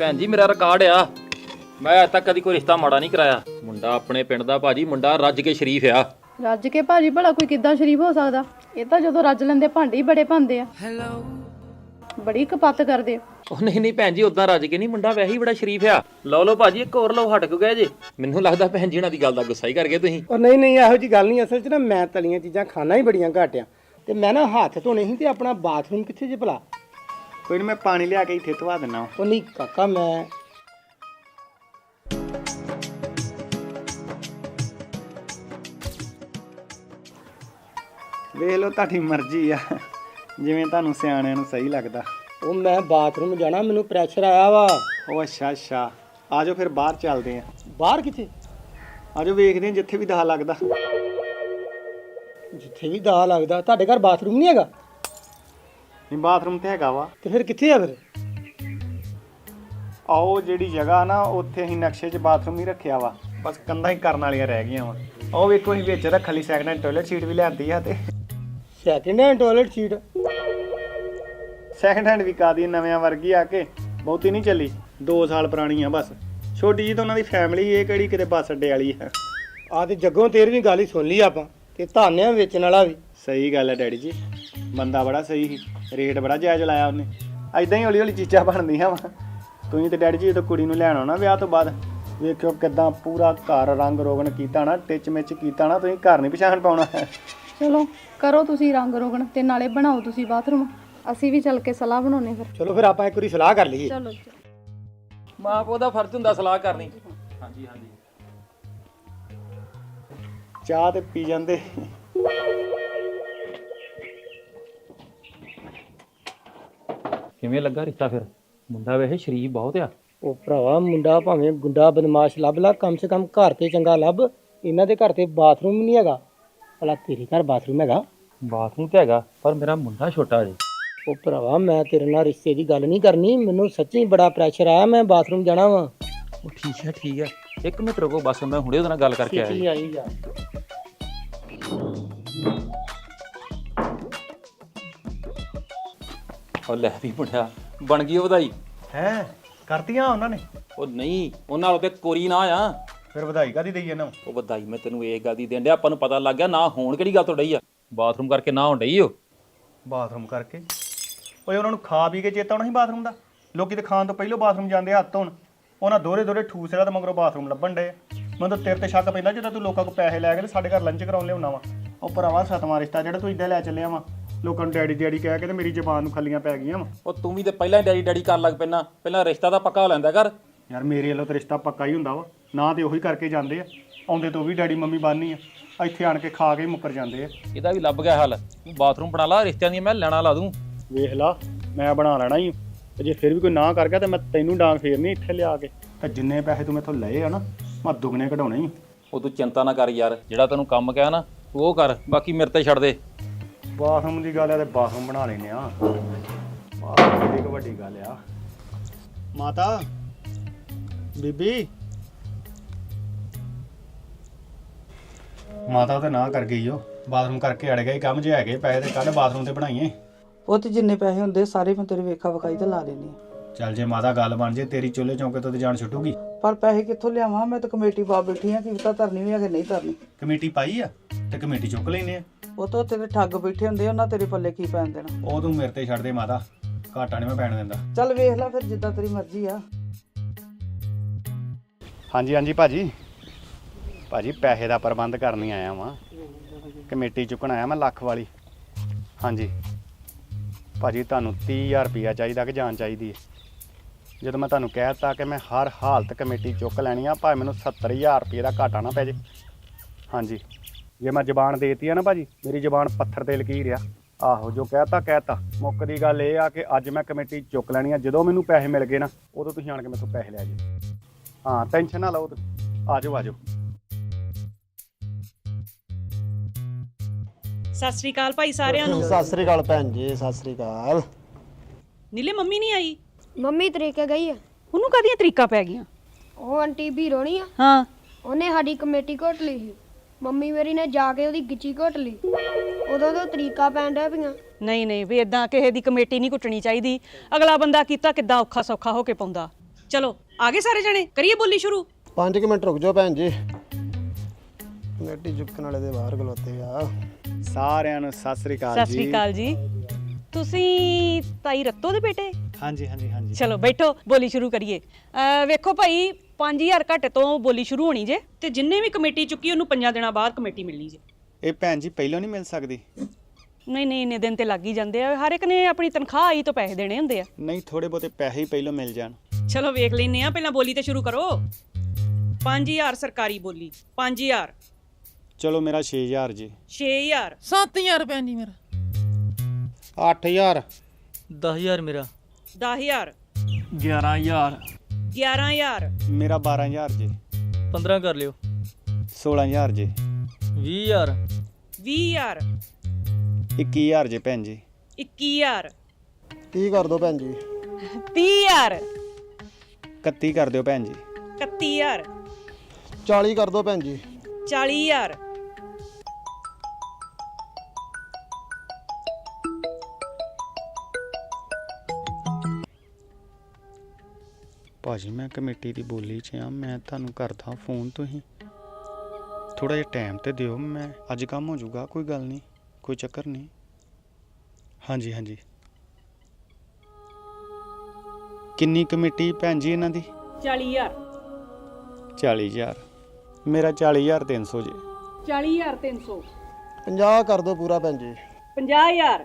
ਭੈਣ ਜੀ ਮੇਰਾ ਰਿਕਾਰਡ ਆ। ਮੈਂ ਅੱਜ ਤੱਕ ਕਦੀ ਕੋਈ ਰਿਸ਼ਤਾ ਮਾੜਾ ਨਹੀਂ ਕਰਾਇਆ। ਮੁੰਡਾ ਆਪਣੇ ਪਿੰਡ ਦਾ ਭਾਜੀ ਮੁੰਡਾ ਰੱਜ ਕੇ ਸ਼ਰੀਫ ਆ। ਰੱਜ ਕੇ ਭਾਜੀ ਭਲਾ ਕੋਈ ਕਿੱਦਾਂ ਸ਼ਰੀਫ ਹੋ ਸਕਦਾ? ਇਹ ਤਾਂ ਜਦੋਂ ਰੱਜ ਲੈਂਦੇ ਭਾਂਡੇ ਹੀ ਬੜੇ ਭਾਂਦੇ ਆ। ਬੜੀ ਕਪੱਤ ਕਰਦੇ ਆ। ਉਹ ਨਹੀਂ ਨਹੀਂ ਭੈਣ ਜੀ ਉਦਾਂ ਰੱਜ ਕੇ ਨਹੀਂ ਮੁੰਡਾ ਵੈਸੇ ਹੀ ਬੜਾ ਸ਼ਰੀਫ ਆ। ਲਓ ਲਓ ਭਾਜੀ ਇੱਕ ਹੋਰ ਲਓ ਹਟ ਕਿਉਂ ਗਏ ਜੇ? ਮੈਨੂੰ ਲੱਗਦਾ ਭੈਣ ਜੀ ਉਹਨਾਂ ਦੀ ਗੱਲ ਦਾ ਗੁੱਸਾ ਹੀ ਕਰ ਗਏ ਤੁਸੀਂ। ਉਹ ਨਹੀਂ ਨਹੀਂ ਇਹੋ ਜੀ ਗੱਲ ਨਹੀਂ ਅਸਲ 'ਚ ਨਾ ਮੈਂ ਤਲੀਆਂ ਚੀਜ਼ਾਂ ਖਾਣਾ ਹੀ ਬੜੀਆਂ ਘੱਟ ਆ ਤੇ ਮੈਂ ਨਾ ਹੱਥ ਧੋਣੇ ਸੀ ਤੇ ਆਪਣਾ ਬਾਥਰੂਮ ਕਿੱਥੇ ਜੇ ਭਲਾ? ਕੋਈ ਨਹੀਂ ਮੈਂ ਪਾਣੀ ਲਿਆ ਕੇ ਇੱਥੇ ਧਵਾ ਦਿੰਨਾ ਉਹ ਨਹੀਂ ਕਾਕਾ ਮੈਂ ਵੇਖ ਲਓ ਤੁਹਾਡੀ ਮਰਜ਼ੀ ਆ। ਜਿਵੇਂ ਤੁਹਾਨੂੰ ਸਿਆਣਿਆਂ ਨੂੰ ਸਹੀ ਲੱਗਦਾ। ਉਹ ਮੈਂ ਬਾਥਰੂਮ ਜਾਣਾ ਮੈਨੂੰ ਪ੍ਰੈਸ਼ਰ ਆਇਆ ਵਾ। ਉਹ ਅੱਛਾ ਅੱਛਾ। ਆਜੋ ਫਿਰ ਬਾਹਰ ਚੱਲਦੇ ਆ। ਬਾਹਰ ਕਿੱਥੇ? ਆਜੋ ਵੇਖਦੇ ਆ ਜਿੱਥੇ ਵੀ ਦਹਾ ਲੱਗਦਾ। ਜਿੱਥੇ ਵੀ ਦਾ ਲੱਗਦਾ ਤੁਹਾਡੇ ਘਰ ਬਾਥਰੂਮ ਨਹੀਂ ਹੈਗਾ? ਨਹੀਂ ਬਾਥਰੂਮ ਤੇ ਹੈਗਾ ਵਾ। ਤੇ ਫਿਰ ਕਿੱਥੇ ਆ ਫਿਰ? ਆਓ ਜਿਹੜੀ ਜਗ੍ਹਾ ਨਾ ਉੱਥੇ ਅਸੀਂ ਨਕਸ਼ੇ 'ਚ ਬਾਥਰੂਮ ਹੀ ਰੱਖਿਆ ਵਾ। ਬਸ ਕੰਧਾਂ ਹੀ ਕਰਨ ਵਾਲੀਆਂ ਰਹਿ ਗਈਆਂ ਵਾ। ਉਹ ਵੇਖੋ ਅਸੀਂ ਵਿੱਚ ਰੱਖ ਲਈ ਸੈਕੰਡ ਹੈਂਡ ਟਾਇਲਟ ਸੀਟ ਵੀ ਲਿਆਂਦੀ ਆ ਤੇ। Second hand toilet seat second hand ਵੀ ਕਾਦੀ ਨਵਿਆਂ ਵਰਗੀ ਆ ਕੇ। ਬਹੁਤੀ ਨਹੀਂ ਚੱਲੀ। 2 ਸਾਲ ਪੁਰਾਣੀ ਆ ਬਸ। ਛੋਟੀ ਜੀ ਤਾਂ ਉਹਨਾਂ ਦੀ ਫੈਮਿਲੀ ਇਹ ਕਿਹੜੀ ਕਿਤੇ ਬੱਸ ਅੱਡੇ ਵਾਲੀ ਆ। ਆ ਤੇ ਜੱਗੋਂ ਤੇਰੀ ਵੀ ਗੱਲ ਹੀ ਸੁਣ ਲਈ ਆਪਾਂ। ਤੇ ਧਾਨਿਆਂ ਵੇਚਣ ਵਾਲਾ ਵੀ। ਸਹੀ ਗੱਲ ਹੈ ਡੈਡੀ ਜੀ। ਬੰਦਾ ਬੜਾ ਸਹੀ ਸੀ ਰੇਟ ਬੜਾ ਜਾਇਜ਼ ਲਾਇਆ ਉਹਨੇ। ਐਦਾਂ ਹੀ ਹੌਲੀ ਹੌਲੀ ਚੀਜ਼ਾਂ ਬਣਦੀਆਂ ਵਾ। ਤੁਸੀਂ ਤੇ ਡੈਡੀ ਜੀ ਜਦੋਂ ਕੁੜੀ ਨੂੰ ਲੈਣ ਆਉਣਾ ਵਿਆਹ ਤੋਂ ਬਾਅਦ ਵੇਖਿਓ ਕਿਦਾਂ ਪੂਰਾ ਘਰ ਰੰਗ ਰੋਗਨ ਕੀਤਾ ਨਾ ਟਿਚ ਮਿਚ ਕੀਤਾ ਨਾ ਤੁਸੀਂ ਘਰ ਨਹੀਂ ਪਛਾਣ ਪਾਉਣਾ। ਚਲੋ ਕਰੋ ਤੁਸੀਂ ਰੰਗ ਰੋਗਣ ਤੇ ਨਾਲੇ ਬਣਾਓ ਤੁਸੀਂ ਬਾਥਰੂਮ। ਅਸੀਂ ਵੀ ਚੱਲ ਕੇ ਸਲਾਹ ਬਣਾਉਨੇ ਫਿਰ। ਚਲੋ ਫਿਰ ਆਪਾਂ ਇੱਕ ਵਾਰੀ ਸਲਾਹ ਕਰ ਲਈਏ। ਚਲੋ। ਮਾਂ ਪਿਓ ਦਾ ਫਰਜ਼ ਹੁੰਦਾ ਸਲਾਹ ਕਰਨੀ। ਹਾਂਜੀ ਹਾਂਜੀ। ਚਾਹ ਤੇ ਪੀ ਜਾਂਦੇ। ਕਿਵੇਂ ਲੱਗਾ ਰਿਸ਼ਤਾ ਫਿਰ? ਮੁੰਡਾ ਵੈਸੇ ਸ਼ਰੀਫ ਬਹੁਤ ਆ। ਉਹ ਭਰਾਵਾ ਮੁੰਡਾ ਭਾਵੇਂ ਗੁੰਡਾ ਬਦਮਾਸ਼ ਲੱਭ ਲਾ ਕਮ ਸੇ ਕਮ ਘਰ ਤੇ ਚੰਗਾ ਲੱਭ। ਇਹਨਾਂ ਦੇ ਘਰ ਤੇ ਬਾਥਰੂਮ ਨਹੀਂ ਹੈਗਾ। ਭਲਾ ਤੇਰੇ ਘਰ ਬਾਥਰੂਮ ਹੈਗਾ? ਬਾਥਰੂਮ ਤੇ ਹੈਗਾ ਪਰ ਮੇਰਾ ਮੁੰਡਾ ਛੋਟਾ ਜੀ। ਉਹ ਭਰਾਵਾ ਮੈਂ ਤੇਰੇ ਨਾਲ ਰਿਸ਼ਤੇ ਦੀ ਗੱਲ ਨਹੀਂ ਕਰਨੀ। ਮੈਨੂੰ ਸੱਚੀ ਬੜਾ ਪ੍ਰੈਸ਼ਰ ਆਇਆ ਮੈਂ ਬਾਥਰੂਮ ਜਾਣਾ ਵਾਂ। ਉਹ ਠੀਕ ਹੈ ਠੀਕ ਹੈ। ਇੱਕ ਮਿੰਟ ਰੁਕੋ ਬਸ ਮੈਂ ਹੁਣੇ ਉਹਦੇ ਨਾਲ ਗੱਲ ਕਰਕੇ ਆਇਆ ਜੀ। ਆਈ ਜਾ। ਉਹ ਲੈ ਵੀ ਮੁੰਡਿਆ ਬਣ ਗਈ ਉਹ ਵਧਾਈ। ਹੈ ਕਰਤੀਆਂ ਉਹਨਾਂ ਨੇ? ਉਹ ਨਹੀਂ ਉਹਨਾਂ ਨਾਲ ਤੇ ਕੋਰੀ ਨਾ ਆ। ਫਿਰ ਵਧਾਈ ਕਾਦੀ ਦਈ ਇਹਨਾਂ ਨੂੰ? ਉਹ ਵਧਾਈ ਮੈਂ ਤੈਨੂੰ ਇਹ ਗੱਲ ਦੀ ਦੇਣ ਡਿਆ ਆਪਾਂ ਨੂੰ ਪਤਾ ਲੱਗ ਗਿਆ ਨਾ ਹੋਣ ਕਿਹੜੀ ਗੱਲ ਤੋਂ ਡਈ ਆ। ਬਾਥਰੂਮ ਕਰਕੇ ਨਾ ਹੋਣ ਡਈ ਉਹ। ਬਾਥਰੂਮ ਕਰਕੇ? ਓਏ ਉਹਨਾਂ ਨੂੰ ਖਾ ਪੀ ਕੇ ਚੇਤਾ ਆਉਣਾ ਸੀ ਬਾਥਰੂਮ ਦਾ? ਲੋਕੀ ਤੇ ਖਾਣ ਤੋਂ ਪਹਿਲਾਂ ਬਾਥਰੂਮ ਜਾਂਦੇ ਆ ਹੱਥ ਧੋਣ। ਉਹਨਾਂ ਦੋਰੇ ਦੋਰੇ ਠੂਸ ਰਿਹਾ ਤੇ ਮਗਰੋਂ ਬਾਥਰੂਮ ਲੱਭਣ ਡੇ ਮੈਨੂੰ ਤਾਂ ਤੇਰੇ ਤੇ ਸ਼ੱਕ ਪੈਂਦਾ ਜਦੋਂ ਤੂੰ ਲੋਕਾਂ ਕੋਲ ਪੈਸੇ ਲੈ ਕੇ ਤੇ ਸਾਡੇ ਘਰ ਲੰਚ ਕਰਾਉਣ ਲਿਆਉਣਾ ਵਾ। ਉਹ ਭਰਾਵਾ ਸਤਵਾਂ ਰਿਸ਼ਤਾ ਜਿਹੜਾ ਤੂੰ ਇੱਦਾਂ ਲੈ ਚੱਲਿਆ ਵਾ। ਲੋਕਾਂ ਨੂੰ ਡੈਡੀ ਡੈਡੀ ਕਹਿ ਕੇ ਤੇ ਮੇਰੀ ਜ਼ਬਾਨ ਨੂੰ ਖੱਲੀਆਂ ਪੈ ਗਈਆਂ ਵਾ। ਉਹ ਤੂੰ ਵੀ ਤੇ ਪਹਿਲਾਂ ਹੀ ਡੈਡੀ ਡੈਡੀ ਕਰਨ ਲੱਗ ਪੈਣਾ। ਪਹਿਲਾਂ ਰਿਸ਼ਤਾ ਤਾਂ ਪੱਕਾ ਹੋ ਲੈਂਦਾ ਕਰ। ਯਾਰ ਮੇਰੇ ਵੱਲੋਂ ਤਾਂ ਰਿਸ਼ਤਾ ਪੱਕਾ ਹੀ ਹੁੰਦਾ ਵਾ। ਨਾ ਤੇ ਉਹੀ ਕਰਕੇ ਜਾਂਦੇ ਆ। ਆਉਂਦੇ ਤੋਂ ਵੀ ਡੈਡੀ ਮੰਮੀ ਬਾਨੀ ਆ। ਇੱਥੇ ਆਣ ਕੇ ਖਾ ਕੇ ਹੀ ਮੁੱਕਰ ਜਾਂਦੇ ਆ। ਇਹਦਾ ਵੀ ਲੱਭ ਗਿਆ ਹੱਲ। ਬਾਥਰੂਮ ਬਣਾ ਲਾ ਰਿਸ਼ਤਿਆਂ ਦੀ ਮੈਂ ਲੈਣਾ ਲਾ ਦੂੰ। ਵੇਖ ਲਾ ਮੈਂ ਬਣਾ ਲੈਣਾ ਹੀ ਤੇ ਜੇ ਫਿਰ ਵੀ ਕੋਈ ਨਾ ਕਰ ਗਿਆ ਤੇ ਮੈਂ ਤੈਨੂੰ ਡਾਂਗ ਫੇਰਨੀ ਇੱਥੇ ਲਿਆ ਕੇ। ਤੇ ਜਿੰਨੇ ਪੈਸੇ ਤੂੰ ਮੈਥੋਂ ਲਏ ਆ ਨਾ ਮੈਂ ਦੁੱਗਣੇ ਕਢਾਉਣੇ ਹੀ ਉਹ ਤੂੰ ਚਿੰਤਾ ਨਾ ਕਰ ਯਾਰ। ਜਿਹੜਾ ਤੈਨੂੰ ਕੰਮ ਕਿਹਾ ਨਾ ਤੂੰ ਉਹ ਕਰ। ਬਾਕੀ ਮੇਰੇ ਤੇ ਛੱਡ ਦੇ। ਬਾਥਰੂਮ ਦੀ ਗੱਲ ਆ ਤੇ ਬਾਥਰੂਮ ਬਣਾ ਲੈਨੇ ਆ। ਬਾਥਰੂਮ ਕੁ ਵੱਡੀ ਗੱਲ ਆ। ਮਾਤਾ ਬੀਬੀ। ਮਾਤਾ ਤਾਂ ਨਾ ਕਰ ਗਈ ਓ। ਬਾਥਰੂਮ ਕਰਕੇ ਅੜ ਗਏ ਕੰਮ ਜੇ ਹੈਗੇ ਪੈਸੇ ਤੇ ਕੱਢ ਬਾਥਰੂਮ ਤੇ ਬਣਾਈਏ। ਉਹ ਤੇ ਜਿੰਨੇ ਪੈਸੇ ਹੁੰਦੇ ਸਾਰੇ ਮੈਂ ਤੇਰੇ ਵੇਖਾ ਵਿਖਾਈ ਤੇ ਲਾ ਲੈਣੀ ਚੱਲ ਜੇ ਮਾਤਾ ਗੱਲ ਬਣ ਜੇ ਤੇਰੀ ਚੁੱਲ੍ਹੇ ਚੌਂਕੇ ਤੋਂ ਤੇ ਜਾਨ ਛੁੱਟੂਗੀ। ਪਰ ਪੈਸੇ ਕਿੱਥੋਂ ਲਿਆਵਾਂ? ਮੈਂ ਤਾਂ ਕਮੇਟੀ ਪਾ ਬੈਠੀ ਆ ਕਿ ਪਤਾ ਧਰਨੀ ਵੀ ਆ ਕਿ ਨਹੀਂ ਧਰਨੀ। ਕਮੇਟੀ ਪਾਈ ਆ ਤੇ ਕਮੇਟੀ ਚੁੱਕ ਲੈਨੇ ਆ। ਉਹ ਤਾਂ ਤੇਰੇ ਠੱਗ ਬੈਠੇ ਹੁੰਦੇ ਉਹਨਾਂ ਤੇਰੇ ਪੱਲੇ ਕੀ ਪੈਣ ਦੇਣਾ? ਉਹ ਤੂੰ ਮੇਰੇ ਤੇ ਛੱਡ ਦੇ ਮਾਤਾ ਘਾਟਾ ਨਹੀਂ ਮੈਂ ਪੈਣ ਦਿੰਦਾ। ਚੱਲ ਵੇਖ ਲੈ ਫਿਰ ਜਿੱਦਾਂ ਤੇਰੀ ਮਰਜ਼ੀ ਆ। ਹਾਂਜੀ ਹਾਂਜੀ ਭਾਜੀ। ਭਾਜੀ ਪੈਸੇ ਦਾ ਪ੍ਰਬੰਧ ਕਰਨ ਹੀ ਆਇਆ ਵਾਂ। ਕਮੇਟੀ ਚੁੱਕਣ ਆਇਆ ਮੈਂ ਲੱਖ ਵਾਲੀ। ਹਾਂਜੀ। ਭਾਜੀ ਤੁਹਾਨੂੰ 30000 ਰੁਪਇਆ ਚਾਹੀਦਾ ਕਿ ਜਾਨ ਚਾਹੀਦੀ ਹੈ ਜਦੋਂ ਮੈਂ ਤੁਹਾਨੂੰ ਕਹਿ ਦਿੱਤਾ ਕਿ ਮੈਂ ਹਰ ਹਾਲਤ ਕਮੇਟੀ ਚੁੱਕ ਲੈਣੀ ਆ ਭਾਵੇਂ ਮੈਨੂੰ 70000 ਰੁਪਏ ਦਾ ਘਾਟਾ ਨਾ ਪੈ ਜੇ। ਹਾਂਜੀ। ਜੇ ਮੈਂ ਜ਼ਬਾਨ ਦੇਤੀ ਆ ਨਾ ਭਾਜੀ ਮੇਰੀ ਜ਼ਬਾਨ ਪੱਥਰ ਤੇ ਲਕੀਰ ਆ। ਆਹੋ ਜੋ ਕਹਿਤਾ ਕਹਿਤਾ। ਮੁੱਕ ਦੀ ਗੱਲ ਇਹ ਆ ਕਿ ਅੱਜ ਮੈਂ ਕਮੇਟੀ ਚੁੱਕ ਲੈਣੀ ਆ। ਜਦੋਂ ਮੈਨੂੰ ਪੈਸੇ ਮਿਲ ਗਏ ਨਾ ਉਦੋਂ ਤੁਸੀਂ ਆਣ ਕੇ ਮੇਰੇ ਤੋਂ ਪੈਸੇ ਲੈ ਜਾਓ ਹਾਂ ਟੈਨਸ਼ਨ ਨਾ ਲਓ ਤੁਸੀਂ ਆ ਜਾਓ ਆ ਜਾਓ ਸਤਿ ਸ੍ਰੀ ਅਕਾਲ ਭਾਈ ਸਾਰਿਆਂ ਨੂੰ। ਸਤਿ ਸ੍ਰੀ ਅਕਾਲ ਭੈਣ ਜੀ ਸਤਿ ਸ੍ਰੀ ਅਕਾਲ। ਨੀਲੇ ਮੰਮੀ ਨਹੀਂ ਆਈ? ਮੰਮੀ ਤਰੀਕੇ ਗਈ ਆ। ਉਹਨੂੰ ਕਾਹਦੀਆਂ ਤਰੀਕਾ ਪੈ ਗਈਆਂ? ਉਹ ਆਂਟੀ ਵੀਰੋ ਨਹੀਂ ਆ। ਹਾਂ। ਉਹਨੇ ਸਾਡੀ ਕਮੇਟੀ ਘੋਟ ਲਈ ਸੀ। ਮੰਮੀ ਮੇਰੀ ਨੇ ਜਾ ਕੇ ਉਹਦੀ ਗਿੱਚੀ ਘੋਟ ਲਈ। ਉਦੋਂ ਤੋਂ ਤਰੀਕਾ ਪੈਣ ਡਿਆ ਪਈਆਂ। ਨਹੀਂ ਨਹੀਂ ਵੀ ਇਦਾਂ ਕਿਸੇ ਦੀ ਕਮੇਟੀ ਨਹੀਂ ਕੁੱਟਣੀ ਚਾਹੀਦੀ। ਅਗਲਾ ਬੰਦਾ ਕੀਤਾ ਕਿੱਦਾਂ ਔਖਾ ਸੌਖਾ ਹੋ ਕੇ ਪਾਉਂਦਾ। ਚਲੋ ਆ ਗਏ ਸਾਰੇ ਜਣੇ? ਕਰੀਏ ਬੋਲੀ ਸ਼ੁਰੂ। 5 ਮਿੰਟ ਰੁਕ ਜਾਓ ਭੈਣ ਜੀ। ਕਮੇਟੀ ਚੁੱਕਣ ਵਾਲੇ ਦੇ ਬਾਹਰ ਖਲੋਤੇ ਆ। ਸਾਰਿਆਂ ਨੂੰ ਸਤਿ ਸ੍ਰੀ ਅਕਾਲ ਸਤਿ ਸ੍ਰੀ ਅਕਾਲ ਜੀ। ਤੁਸੀਂ ਤਾਈ ਰੱਤੋ ਦੇ ਬੇਟੇ? ਹਾਂਜੀ ਹਾਂਜੀ ਹਾਂਜੀ। ਚਲੋ ਬੈਠੋ ਬੋਲੀ ਸ਼ੁਰੂ ਕਰੀਏ। ਅਹ ਵੇਖੋ ਭਾਈ 5000 ਘੱਟ ਤੋਂ ਬੋਲੀ ਸ਼ੁਰੂ ਹੋਣੀ ਜੇ। ਤੇ ਜਿੰਨੇ ਵੀ ਕਮੇਟੀ ਚੁੱਕੀ ਉਹਨੂੰ ਪੰਜਾਂ ਦਿਨਾਂ ਬਾਅਦ ਕਮੇਟੀ ਮਿਲਣੀ ਜੇ। ਇਹ ਭੈਣ ਜੀ ਪਹਿਲਾਂ ਨਹੀਂ ਮਿਲ ਸਕਦੀ? ਨਹੀਂ ਨਹੀਂ ਇੰਨੇ ਦਿਨ ਤੇ ਲੱਗ ਹੀ ਜਾਂਦੇ ਆ। ਹਰ ਇੱਕ ਨੇ ਆਪਣੀ ਤਨਖਾਹ ਆਈ ਤੋਂ ਪੈਸੇ ਦੇਣੇ ਹੁੰਦੇ ਆ। ਨਹੀਂ ਥੋੜੇ ਬਹੁਤੇ ਪੈਸੇ ਹੀ ਪਹਿਲਾਂ ਮਿਲ ਜਾਣ। ਚਲੋ ਵੇਖ ਲੈਨੇ ਆ ਪਹਿਲਾਂ ਬੋਲੀ ਤੇ ਸ਼ੁਰੂ ਕਰੋ। 5000 ਸਰਕਾਰੀ ਬੋਲੀ 5000 ਚਲੋ ਮੇਰਾ 6000 ਜੀ। 6000 7000 ਰੁਪਏ ਨਹੀਂ ਮੇਰਾ। 8000 10000 ਮੇਰਾ। 10000 11000 11000 ਮੇਰਾ 12000 ਜੀ। 15 ਕਰ ਲਿਓ। 16000 ਜੀ। 20000 20000 21000 ਜੀ ਭੈਣ ਜੀ। 21000 30 ਕਰ ਦਿਓ ਭੈਣ ਜੀ। 30000 31 ਕਰ ਦਿਓ ਭੈਣ ਜੀ। 31000 40 ਕਰ ਦਿਓ ਭੈਣ ਜੀ। 40000 ਭਾਜੀ ਮੈਂ ਕਮੇਟੀ ਦੀ ਬੋਲੀ 'ਚ ਆ ਮੈਂ ਤੁਹਾਨੂੰ ਕਰਦਾ ਫੋਨ ਤੁਸੀਂ। ਥੋੜਾ ਜਿਹਾ ਟਾਈਮ ਤੇ ਦਿਓ ਮੈਂ ਅੱਜ ਕੰਮ ਹੋ ਜਾਊਗਾ ਕੋਈ ਗੱਲ ਨਹੀਂ ਕੋਈ ਚੱਕਰ ਨਹੀਂ। ਹਾਂਜੀ ਹਾਂਜੀ। ਕਿੰਨੀ ਕਮੇਟੀ ਭੈਣ ਜੀ ਇਹਨਾਂ ਦੀ? 40000 40000 ਮੇਰਾ 40300 ਜੀ। 40300 50 ਕਰ ਦਿਓ ਪੂਰਾ ਭੈਣ ਜੀ। 50000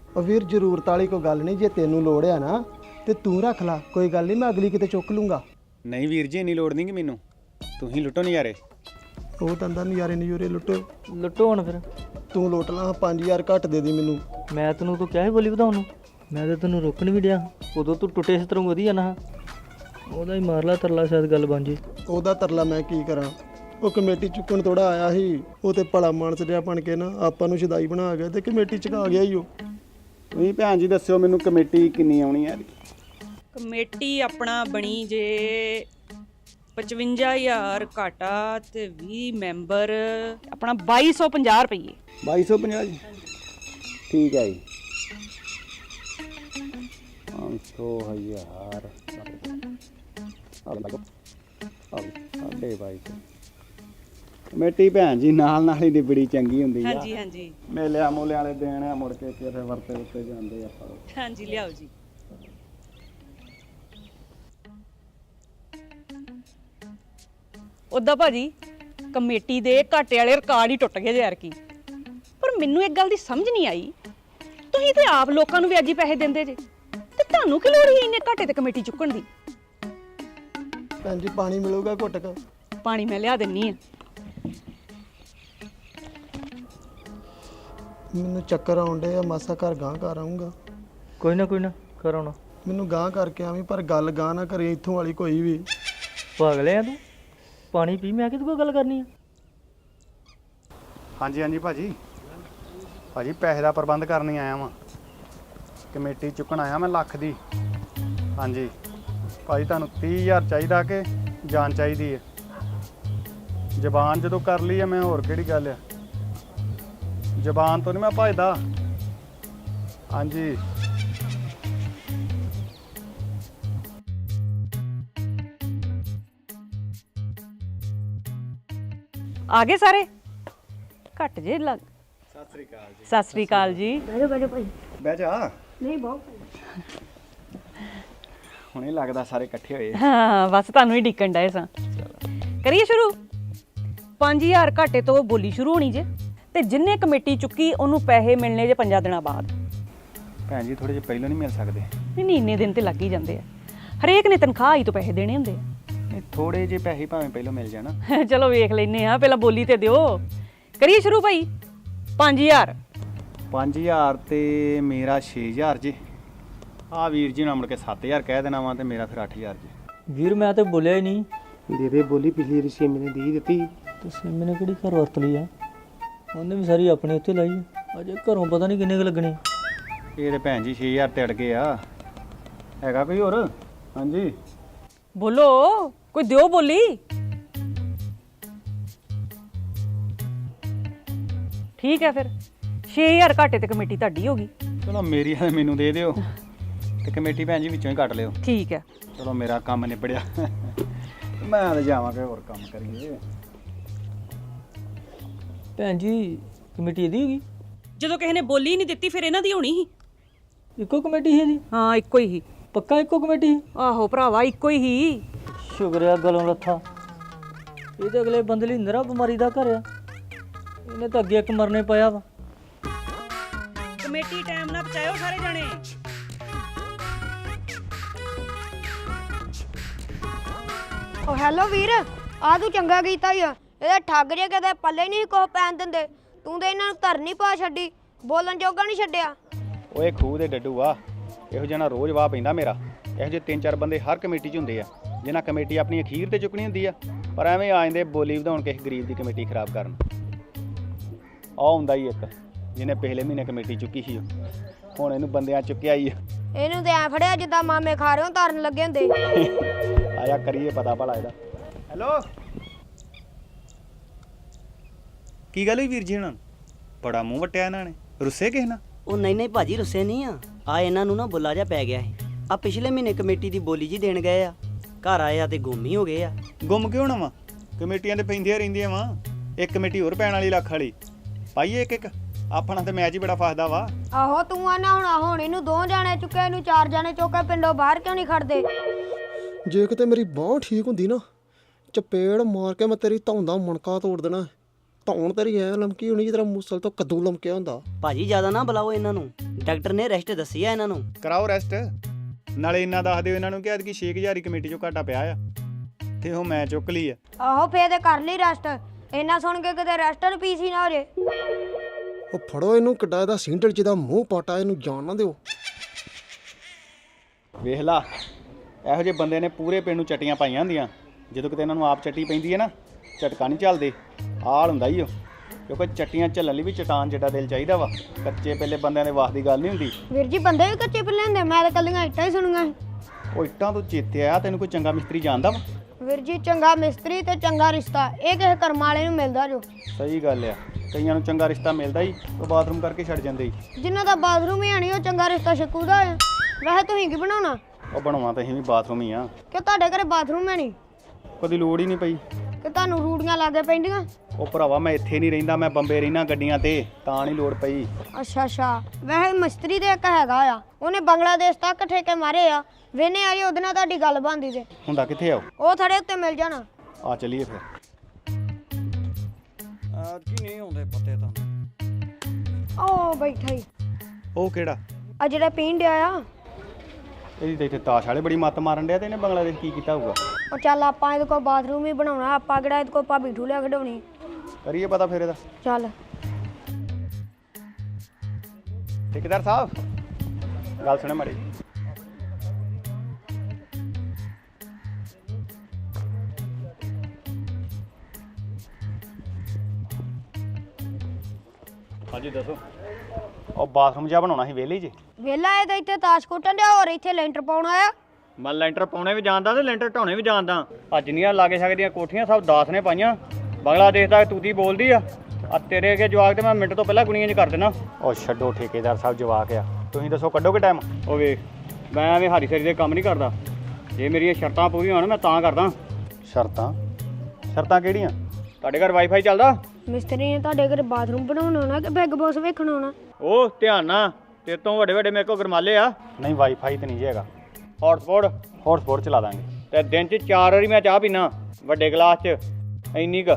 ਉਹ ਵੀਰ ਜ਼ਰੂਰਤ ਵਾਲੀ ਕੋਈ ਗੱਲ ਨਹੀਂ ਜੇ ਤੈਨੂੰ ਲੋੜ ਆ ਨਾ ਤੇ ਤੂੰ ਰੱਖ ਲੈ ਕੋਈ ਗੱਲ ਨਹੀਂ ਮੈਂ ਅਗਲੀ ਕਿਤੇ ਚੁੱਕ ਲੂੰਗਾ। ਨਹੀਂ ਵੀਰ ਜੀ ਇੰਨੀ ਲੋੜ ਨਹੀਂ ਕਿ ਮੈਨੂੰ। ਤੁਸੀਂ ਲੁੱਟੋ ਨਜ਼ਾਰੇ। ਉਹ ਤੰਦਾ ਨਜ਼ਾਰੇ ਨਜ਼ੂਰੇ ਲੁੱਟੋ। ਲੁੱਟੋ ਹੁਣ ਫਿਰ। ਤੂੰ ਲੁੱਟ ਲਾ 5000 ਘੱਟ ਦੇ ਦੀ ਮੈਨੂੰ। ਮੈਂ ਤੈਨੂੰ ਤੂੰ ਕਿਹਾ ਸੀ ਬੋਲੀ ਵਧਾਉਣ ਨੂੰ। ਮੈਂ ਤਾਂ ਤੈਨੂੰ ਰੋਕਣ ਵੀ ਡਿਆ। ਉਦੋਂ ਤੂੰ ਟੁੱਟੇ ਇਸ ਤਰ੍ਹਾਂ ਵਧੀਆ ਨਾ ਉਹਦਾ ਹੀ ਮਾਰ ਲਾ ਤਰਲਾ ਸ਼ਾਇਦ ਗੱਲ ਬਣ ਜੇ। ਉਹਦਾ ਤਰਲਾ ਮੈਂ ਕੀ ਕਰਾਂ? ਉਹ ਕਮੇਟੀ ਚੁੱਕਣ ਥੋੜਾ ਆਇਆ ਸੀ। ਉਹ ਤੇ ਭਲਾ ਮਾਨਸ ਜਿਹਾ ਬਣ ਕੇ ਨਾ ਆਪਾਂ ਨੂੰ ਸ਼ਦਾਈ ਬਣਾ ਗਿਆ ਤੇ ਕਮੇਟੀ ਚੁਕਾ ਗਿਆ ਹੀ ਉਹ। ਤੁਸੀਂ ਭੈਣ ਜੀ ਦੱਸਿਓ ਮੈਨੂੰ ਕਮੇਟੀ ਕਿੰਨੀ ਆਉਣੀ ਹੈ ਕਮੇਟੀ ਆਪਣਾ ਬਣੀ ਜੇ 55000 ਘਾਟਾ ਤੇ 20 ਮੈਂਬਰ ਆਪਣਾ 2250 ਰੁਪਏ 2250 ਜੀ ਠੀਕ ਹੈ ਜੀ 500 ਹਜ਼ਾਰ ਸਾਡੇ ਬਾਈ ਕਮੇਟੀ ਭੈਣ ਜੀ ਨਾਲ ਨਾਲ ਹੀ ਦੀ ਬੜੀ ਚੰਗੀ ਹੁੰਦੀ ਆ। ਹਾਂਜੀ ਹਾਂਜੀ। ਮੇਲਿਆਂ ਮੂਲਿਆਂ ਵਾਲੇ ਦੇਣ ਆ ਮੁੜ ਕੇ ਕਿਤੇ ਵਰਤੇ ਉੱਤੇ ਜਾਂਦੇ ਆ ਆਪਾਂ। ਹਾਂਜੀ ਲਿਆਓ ਜੀ। ਉਦਾਂ ਭਾਜੀ ਕਮੇਟੀ ਦੇ ਘਾਟੇ ਵਾਲੇ ਰਿਕਾਰਡ ਹੀ ਟੁੱਟ ਗਏ ਜੇ ਯਾਰ ਕੀ ਪਰ ਮੈਨੂੰ ਇੱਕ ਗੱਲ ਦੀ ਸਮਝ ਨਹੀਂ ਆਈ। ਤੁਸੀਂ ਤੇ ਆਪ ਲੋਕਾਂ ਨੂੰ ਵਿਆਜੀ ਪੈਸੇ ਦਿੰਦੇ ਜੇ। ਤੇ ਤੁਹਾਨੂੰ ਕੀ ਲੋੜ ਸੀ ਇੰਨੇ ਘਾਟੇ ਤੇ ਕਮੇਟੀ ਚੁੱਕਣ ਦੀ? ਭੈਣ ਜੀ ਪਾਣੀ ਮਿਲੂਗਾ ਘੁੱਟ ਕੇ। ਪਾਣੀ ਮੈਂ ਲਿਆ ਦਿੰਨੀ ਆ। ਮੈਨੂੰ ਚੱਕਰ ਆਉਂਦੇ ਆ ਮਾਸਾ ਘਰ ਗਾਂ ਘਰ ਆਉਂਗਾ ਕੋਈ ਨਾ ਕੋਈ ਨਾ ਕਰਾਉਣਾ ਮੈਨੂੰ ਗਾਂ ਕਰਕੇ ਆਵੀਂ ਪਰ ਗੱਲ ਗਾਂ ਨਾ ਕਰੇ ਇੱਥੋਂ ਵਾਲੀ ਕੋਈ ਵੀ। ਪਾਗਲੇ ਆ ਤੂੰ? ਪਾਣੀ ਪੀ ਮੈਂ ਕਿਹਦੇ ਕੋਲ ਗੱਲ ਕਰਨੀ ਆ? ਹਾਂਜੀ ਹਾਂਜੀ ਭਾਜੀ। ਭਾਜੀ ਪੈਸੇ ਦਾ ਪ੍ਰਬੰਧ ਕਰਨ ਹੀ ਆਇਆ ਵਾਂ। ਕਮੇਟੀ ਚੁੱਕਣ ਆਇਆ ਮੈਂ ਲੱਖ ਦੀ। ਹਾਂਜੀ। ਭਾਜੀ ਤੁਹਾਨੂੰ 30000 ਚਾਹੀਦਾ ਕਿ ਜਾਨ ਚਾਹੀਦੀ ਹੈ ਜ਼ਬਾਨ ਜਦੋਂ ਕਰ ਲਈ ਹੈ ਮੈਂ ਹੋਰ ਕਿਹੜੀ ਗੱਲ ਆ? ਜ਼ਬਾਨ ਤੋਂ ਨਹੀਂ ਮੈਂ ਭਜਦਾ। ਹਾਂਜੀ। ਆ ਗਏ ਸਾਰੇ? ਘੱਟ ਜੇ ਲੱਗ। ਸਤਿ ਸ੍ਰੀ ਅਕਾਲ ਜੀ। ਸਤਿ ਸ੍ਰੀ ਅਕਾਲ ਜੀ। ਬਹਿ ਜਾ। ਨਹੀਂ ਬਹੁਤ ਹੁਣੇ ਲੱਗਦਾ ਸਾਰੇ ਇਕੱਠੇ ਹੋਏ। ਆ। ਹਾਂ ਬਸ ਤੁਹਾਨੂੰ ਹੀ ਡਿੱਕਣ ਡਏ ਸਾਂ। ਕਰੀਏ ਸ਼ੁਰੂ? 5000 ਘਾਟੇ ਤੋਂ ਬੋਲੀ ਸ਼ੁਰੂ ਹੋਣੀ ਜੇ। ਤੇ ਜਿੰਨੇ ਕਮੇਟੀ ਚੁੱਕੀ ਉਹਨੂੰ ਪੈਸੇ ਮਿਲਣੇ ਜੇ ਪੰਜਾਂ ਦਿਨਾਂ ਬਾਅਦ। ਭੈਣ ਜੀ ਥੋੜੇ ਜਿਹਾ ਪਹਿਲਾਂ ਨਹੀਂ ਮਿਲ ਸਕਦੇ। ਨਹੀਂ ਨਹੀਂ ਇੰਨੇ ਦਿਨ ਤੇ ਲੱਗ ਹੀ ਜਾਂਦੇ ਆ। ਹਰੇਕ ਨੇ ਤਨਖਾਹ ਹੀ ਤੋਂ ਪੈਸੇ ਦੇਣੇ ਹੁੰਦੇ ਨਹੀਂ ਥੋੜੇ ਜਿਹੇ ਪੈਸੇ ਭਾਵੇਂ ਪਹਿਲਾਂ ਮਿਲ ਜਾਣ। ਚਲੋ ਵੇਖ ਲੈਨੇ ਆ ਪਹਿਲਾਂ ਬੋਲੀ ਤੇ ਦਿਓ। ਕਰੀਏ ਸ਼ੁਰੂ ਭਾਈ। 5000 5000 ਤੇ ਮੇਰਾ 6000 ਜੀ। ਆ ਵੀਰ ਜੀ ਨੂੰ ਮੁੜ ਕੇ 7000 ਕਹਿ ਦੇਣਾ ਵਾ ਤੇ ਮੇਰਾ ਫਿਰ 8000 ਜੀ। ਵੀਰ ਮੈਂ ਤੇ ਬੋਲਿਆ ਹੀ ਨਹੀਂ। ਦੇ ਦੇ ਬੋਲੀ ਪਿਛਲੀ ਰਿਸ਼ੀ ਨੇ ਦੇ ਹੀ ਦਿੱਤੀ। ਤੇ ਸਿਮ ਨੇ ਕਿਹੜੀ ਘਰ ਵਰਤ ਲਈ ਆ? ਉਹਨੇ ਵੀ ਸਾਰੀ ਆਪਣੀ ਉੱਥੇ ਲਾਈ ਆ। ਅਜੇ ਘਰੋਂ ਪਤਾ ਨਹੀਂ ਕਿੰਨੇ ਕੁ ਲੱਗਣੇ। ਇਹ ਤੇ ਭੈਣ ਜੀ 6000 ਤੇ ਅੜ ਗਏ ਆ। ਹੈਗਾ ਕੋਈ ਹੋਰ? ਹਾਂਜੀ। ਬੋਲੋ ਕੋਈ ਦਿਓ ਬੋਲੀ। ਠੀਕ ਹੈ ਫਿਰ। 6000 ਘਾਟੇ ਤੇ ਕਮੇਟੀ ਤੁਹਾਡੀ ਹੋ ਗਈ। ਚਲੋ ਮੇਰੀ ਆ ਮੈਨੂੰ ਦੇ ਦਿਓ। ਤੇ ਕਮੇਟੀ ਭੈਣ ਜੀ ਵਿੱਚੋਂ ਹੀ ਕੱਟ ਲਿਓ। ਠੀਕ ਹੈ। ਚਲੋ ਮੇਰਾ ਕੰਮ ਨਿਬੜਿਆ। ਮੈਂ ਤਾਂ ਜਾਵਾਂਗੇ ਹੋਰ ਕੰਮ ਕਰੀਏ। ਭੈਣ ਜੀ ਕਮੇਟੀ ਇਹਦੀ ਹੈਗੀ? ਜਦੋਂ ਕਿਸੇ ਨੇ ਬੋਲੀ ਨਹੀਂ ਦਿੱਤੀ ਫਿਰ ਇਹਨਾਂ ਦੀ ਹੋਣੀ ਸੀ। ਇੱਕੋ ਕਮੇਟੀ ਹੈ ਜੀ ਹਾਂ ਇੱਕੋ ਹੀ ਸੀ। ਪੱਕਾ ਇੱਕੋ ਕਮੇਟੀ? ਆਹੋ ਭਰਾਵਾ ਇੱਕੋ ਹੀ ਸੀ। ਸ਼ੁਕਰਿਆ ਗਲੋਂ ਲੱਥਾ। ਇਹ ਤਾਂ ਅਗਲੇ ਬੰਦੇ ਲਈ ਨਰਾ ਬਿਮਾਰੀ ਦਾ ਘਰ ਆ। ਇਹਨੇ ਤਾਂ ਅੱਗੇ ਇੱਕ ਮਰਨੇ ਪਿਆ ਵਾ। ਕਮੇਟੀ ਟਾਈਮ ਨਾਲ ਪਹੁੰਚਾਇਓ ਸਾਰੇ ਜਣੇ। ਓ ਹੈਲੋ ਵੀਰ ਆ ਤੂੰ ਚੰਗਾ ਕੀਤਾ ਓ। ਇਹਦੇ ਠੱਗ ਜੇ ਕਦੇ ਪੱਲੇ ਨਹੀਂ ਕੋ ਪੈਣ ਦਿੰਦੇ। ਤੂੰ ਤੇ ਇਹਨਾਂ ਨੂੰ ਧਰਨੀ ਪਾ ਛੱਡੀ ਬੋਲਣ ਜੋਗਾ ਨਹੀਂ ਛੱਡਿਆ। ਓਏ ਖੂਹ ਦੇ ਡੱਡੂ ਆ ਇਹੋ ਜਿਹਾ ਨਾ ਰੋਜ਼ ਵਾਹ ਪੈਂਦਾ ਮੇਰਾ। ਇਹੋ ਜਿਹੇ ਤਿੰਨ ਚਾਰ ਬੰਦੇ ਹਰ ਕਮੇਟੀ 'ਚ ਹੁੰਦੇ ਆ ਜਿਨ੍ਹਾਂ ਕਮੇਟੀ ਆਪਣੀ ਅਖੀਰ ਤੇ ਚੁੱਕਣੀ ਹੁੰਦੀ ਆ। ਪਰ ਐਵੇਂ ਆ ਜਾਂਦੇ ਬੋਲੀ ਵਧਾਉਣ ਕਿਸੇ ਗਰੀਬ ਦੀ ਕਮੇਟੀ ਖਰਾਬ ਕਰਨ। ਆ ਹੁੰਦਾ ਹੀ ਇੱਕ ਜਿਹਨੇ ਪਹਿਲੇ ਮਹੀਨੇ ਕਮੇਟੀ ਚੁੱਕੀ ਸੀ। ਹੁਣ ਇਹਨੂੰ ਬੰਦਿਆਂ ਚੁੱਕਿਆ ਹੀ ਆ। ਇਹਨੂੰ ਤੇ ਐ ਫੜਿਆ ਜਿੱਦਾਂ ਮਾਮੇ ਖਾ ਰਹੇ ਹੋ ਧਰਨ ਲੱਗੇ ਹੁੰਦੇ। ਆਇਆ ਕਰੀਏ ਪਤਾ ਭਲਾ ਇਹਦਾ। ਹੈਲੋ? ਕੀ ਗੱਲ ਹੋਈ ਵੀਰ ਜੀ ਹਣਾ? ਬੜਾ ਮੂੰਹ ਵਟਿਆ ਇਹਨਾਂ ਨੇ। ਰੁੱਸੇ ਕਿਸ ਨਾਲ? ਉਹ ਨਹੀਂ ਨਹੀਂ ਭਾਜੀ ਰੁੱਸੇ ਨਹੀਂ ਆ। ਆ ਇਹਨਾਂ ਨੂੰ ਨਾ ਬੁੱਲਾ ਜਾ ਪੈ ਗਿਆ ਸੀ। ਆ ਪਿਛਲੇ ਮਹੀਨੇ ਕਮੇਟੀ ਦੀ ਬੋਲੀ ਜੀ ਦੇਣ ਗਏ ਆ। ਘਰ ਆਏ ਆ ਤੇ ਗੁੰਮ ਹੀ ਹੋ ਗਏ ਆ। ਗੁੰਮ ਕਿਉਂ ਨਾ ਵਾ? ਕਮੇਟੀਆਂ ਤੇ ਪੈਂਦੀਆਂ ਰਹਿੰਦੀਆਂ ਵਾ। ਇੱਕ ਕਮੇਟੀ ਹੋਰ ਪੈਣ ਵਾਲੀ ਲੱਖ ਵਾਲੀ। ਪਾਈਏ ਇੱਕ ਇੱਕ। ਆਪਣਾ ਤੇ ਮੈਚ ਹੀ ਬੜਾ ਫਸਦਾ ਵਾ। ਆਹੋ ਤੂੰ ਆਨਾ ਹੁਣ ਹੁਣ ਇਹਨੂੰ ਦੋ ਜਾਣੇ ਚੁੱਕੇ ਇਹਨੂੰ ਚਾਰ ਜਾਣੇ ਚੁੱਕੇ ਪਿੰਡੋਂ ਬਾਹਰ ਕਿਉਂ ਨਹੀਂ ਖੜਦੇ? ਜੇ ਕਿਤੇ ਮੇਰੀ ਬਾਹ ਠੀਕ ਹੁੰਦੀ ਨਾ ਚਪੇੜ ਮਾਰ ਕੇ ਮੈਂ ਤੇਰੀ ਧੌਣ ਦਾ ਮਣਕਾ ਤੋੜ ਦੇਣਾ। ਧੌਣ ਤੇਰੀ ਐ ਲਮਕੀ ਹੋਣੀ ਤਰ੍ਹਾਂ ਮੂਸਲ ਤੋਂ ਕੱਦੂ ਲਮਕਿਆ ਹੁੰਦਾ। ਭਾਜੀ ਜ਼ਿਆਦਾ ਨਾ ਬੁਲਾਓ ਇਹਨਾਂ ਨੂੰ। ਡਾਕਟਰ ਨੇ ਰੈਸਟ ਦੱਸੀ ਆ ਇਹਨਾਂ ਨੂੰ। ਕਰਾਓ ਰੈਸਟ। ਨਾਲੇ ਇੰਨਾ ਦੱਸ ਦਿਓ ਇਹਨਾਂ ਨੂੰ ਕਿ ਐਤਕੀ 6000 ਹੀ ਕਮੇਟੀ ਚੋਂ ਘਾਟਾ ਪਿਆ ਆ। ਤੇ ਉਹ ਮੈਂ ਚੁੱਕ ਲਈ ਆ। ਆਹੋ ਫੇਰ ਤੇ ਕਰ ਲਈ ਰੈਸਟ। ਇਹਨਾਂ ਸੁਣ ਕੇ ਕਿਤੇ ਰੈਸਟਰ ਪੀਸੀ ਨਾ ਹੋ ਜੇ। ਉਹ ਫੜੋ ਇਹਨੂੰ ਕਿੱਡਾ ਇਹਦਾ ਸਿੰਡਲ ਜਿਹਦਾ ਮੂੰਹ ਪਾਟਾ ਇਹਨੂੰ ਜਾਣ ਨਾ ਦਿਓ। ਵੇਖ ਲਾ ਇਹੋ ਜਿਹੇ ਬੰਦੇ ਨੇ ਪੂਰੇ ਪਿੰਡ ਨੂੰ ਚਟੀਆਂ ਪਾਈਆਂ ਹੁੰਦੀਆਂ। ਜਦੋਂ ਕਿਤੇ ਇਹਨਾਂ ਨੂੰ ਆਪ ਚੱਟੀ ਪੈਂਦੀ ਹੈ ਨਾ ਝਟਕਾ ਨਹੀਂ ਚੱਲਦੇ। ਆਲ ਹੁੰਦਾ ਹੀ ਉਹ ਕਿਉਂਕਿ ਚਟੀਆਂ ਝੱਲਣ ਲਈ ਵੀ ਚਟਾਨ ਜਿੱਡਾ ਦਿਲ ਚਾਹੀਦਾ ਵਾ। ਕੱਚੇ ਪਹਿਲੇ ਬੰਦਿਆਂ ਦੇ ਵਾਸ ਦੀ ਗੱਲ ਨਹੀਂ ਹੁੰਦੀ। ਵੀਰ ਜੀ ਬੰਦੇ ਵੀ ਕੱਚੇ ਪੱਲੇ ਹੁੰਦੇ ਮੈਂ ਤਾਂ ਕੱਲੀਆਂ ਇੱਟਾਂ ਹੀ ਸੁਣੀਆਂ ਸੀ। ਉਹ ਇੱਟਾਂ ਤੋਂ ਚੇਤੇ ਆਇਆ ਤੈਨੂੰ ਕੋਈ ਚੰਗਾ ਮਿਸਤਰੀ ਜਾਣਦਾ ਵਾ? ਵੀਰ ਜੀ ਚੰਗਾ ਮਿਸਤਰੀ ਤੇ ਚੰਗਾ ਰਿਸ਼ਤਾ। ਇਹ ਕਿਸੇ ਕਰਮ ਵਾਲੇ ਨੂੰ ਮਿਲਦਾ ਜੋ। ਸਹੀ ਗੱਲ ਆ। ਕਈਆਂ ਨੂੰ ਚੰਗਾ ਰਿਸ਼ਤਾ ਮਿਲਦਾ ਹੀ ਉਹ ਬਾਥਰੂਮ ਕਰਕੇ ਛੱਡ ਜਾਂਦੇ ਹੀ ਜਿਨ੍ਹਾਂ ਦਾ ਬਾਥਰੂਮ ਹੀ ਆਣੀ ਉਹ ਚੰਗਾ ਰਿਸ਼ਤਾ ਸ਼ਕੂ ਦਾ ਵੈਸੇ ਤੁਸੀਂ ਕੀ ਬਣਾਉਣਾ? ਉਹ ਬਣਾਉਣਾ ਤਾਂ ਅਸੀਂ ਵੀ ਬਾਥਰੂਮ ਹੀ ਆ। ਕਿ ਤੁਹਾਡੇ ਘਰੇ ਬਾਥਰੂਮ ਹੈ ਨਹੀਂ ਕਦੀ ਲੋੜ ਹੀ ਨਹੀਂ ਪਈ। ਕਿ ਤੁਹਾਨੂੰ ਰੂੜੀਆਂ ਲਾਗੇ ਪੈਂਦੀਆਂ? ਉਹ ਭਰਾਵਾ ਮੈਂ ਇੱਥੇ ਨਹੀਂ ਰਹਿੰਦਾ ਮੈਂ ਬੰਬੇ ਰਹਿਣਾ ਗੱਡੀਆਂ ਤੇ ਤਾਂ ਨਹੀਂ ਲੋੜ ਪਈ। ਅੱਛਾ ਅੱਛਾ। ਵੈਸੇ ਮਿਸਤਰੀ ਤੇ ਇੱਕ ਹੈਗਾ ਆ ਉਹਨੇ ਬੰਗਲਾਦੇਸ਼ ਤੱਕ ਠੇਕੇ ਮਾਰੇ ਆ। ਵੇਨੇ ਆ ਜੀ ਉਹਦੇ ਨਾਲ ਤੁਹਾਡੀ ਗੱਲ ਬਣਦੀ ਤੇ ਹੁੰਦਾ ਕਿੱਥੇ ਆਓ ਉਹ? ਥੜੇ ਉੱਤੇ ਮਿਲ ਜਾਣਾ। ਆ ਚਲੀਏ ਫਿਰ। ਆ ਕੀ ਨਹੀਂ ਹੁੰਦੇ ਪੱਤੇ ਤਾਂ। ਉਹ ਬੈਠਾ ਹੀ। ਉਹ ਕਿਹੜਾ? ਆ ਜਿਹੜਾ ਪੀਣ ਡਿਆ ਆ। ਇਹਦੀ ਤਾਂ ਇੱਥੇ ਤਾਸ਼ ਵਾਲੇ ਬੜੀ ਮੱਤ ਮਾਰਨ ਡਿਆ ਤੇ ਇਹਨੇ ਬੰਗਲਾਦੇਸ਼ ਕੀ ਕੀਤਾ ਹੋਊਗਾ? ਉਹ ਚੱਲ ਆਪਾਂ ਇਹਦੇ ਕੋਲ ਬਾਥਰੂਮ ਹੀ ਬਣਾਉਣਾ ਆਪਾਂ ਕਿਹੜਾ ਇਹਦੇ ਕੋਲ ਭਾਬੀ ਠੂਲਿਆ ਖਡਾਉਣੀ। ਕਰੀਏ ਪਤਾ ਫਿਰ ਇਹਦਾ। ਚੱਲ। ਠੇਕੇਦਾਰ ਸਾਹਿਬ ਗੱਲ ਸੁਣੇ ਮਾੜੀ ਹਾਂਜੀ ਦੱਸੋ। ਉਹ ਬਾਥਰੂਮ ਜਿਹਾ ਬਣਾਉਣਾ ਸੀ ਵਿਹਲੇ 'ਚ ਵੇਲਾ ਇਹ ਤਾਂ ਇੱਥੇ ਤਾਸ਼ ਕੁੱਟਣ ਡਿਆ ਹੋਰ ਇੱਥੇ ਲੈਂਟਰ ਪਾਉਣ ਆਇਆ। ਮੈਂ ਲੈਂਟਰ ਪਾਉਣੇ ਵੀ ਜਾਣਦਾ ਤੇ ਲੈਂਟਰ ਢਾਉਣੇ ਵੀ ਜਾਣਦਾ। ਆ ਜਿੰਨੀਆਂ ਲਾਗੇ ਸਕਦੀਆਂ ਕੋਠੀਆਂ ਸਭ ਦਾਸ ਨੇ ਪਾਈਆਂ। ਬੰਗਲਾਦੇਸ਼ ਦਾ ਤੂਤੀ ਬੋਲਦੀ ਆ। ਆ ਤੇਰੇ ਅੱਗੇ ਜਵਾਕ ਤੇ ਮੈਂ ਮਿੰਟ ਤੋਂ ਪਹਿਲਾਂ ਗੁਣੀਆਂ 'ਚ ਕਰ ਦੇਣਾ ਉਹ ਛੱਡੋ ਠੇਕੇਦਾਰ ਸਾਹਿਬ ਜਵਾਕ ਆ। ਤੁਸੀਂ ਦੱਸੋ ਕੱਢੋਗੇ ਟਾਈਮ ਉਹ ਵੇਖ ਮੈਂ ਐਵੇਂ ਹਾਰੀ ਸਰੀ ਦੇ ਕੰਮ ਨਹੀਂ ਕਰਦਾ। ਜੇ ਮੇਰੀਆਂ ਸ਼ਰਤਾਂ ਪੂਰੀਆਂ ਹੋਣ ਮੈਂ ਤਾਂ ਕਰਦਾ। ਸ਼ਰਤਾਂ? ਸ਼ਰਤਾਂ ਕਿਹੜੀਆਂ? ਤੁਹਾਡੇ ਘਰ ਵਾਈਫਾਈ ਚੱਲਦਾ? ਮਿਸਤਰੀ ਨੇ ਤੁਹਾਡੇ ਘਰੇ ਬਾਥਰੂਮ ਬਣਾਉਣਾ ਹੋਣਾ ਕਿ ਬਿਗ ਬੌਸ ਵੇਖਣ ਆਉਣਾ ਉਹ ਧਿਆਨ ਨਾਲ ਤੇਰੇ ਤੋਂ ਵੱਡੇ ਵੱਡੇ ਮੇਰੇ ਕੋਲ ਗਰਮਾਲੇ ਆ। ਨਹੀਂ ਵਾਈਫਾਈ ਤੇ ਨਹੀਂ ਹੈਗਾ। ਹੌਟਸਪੌਟ ਹੌਟਸਪੌਟ ਚਲਾ ਦਾਂਗੇ। ਤੇ ਦਿਨ 'ਚ ਚਾਰ ਵਾਰੀ ਮੈਂ ਚਾਹ ਪੀਣਾ ਵੱਡੇ ਗਲਾਸ 'ਚ ਇੰਨੀ ਕੁ।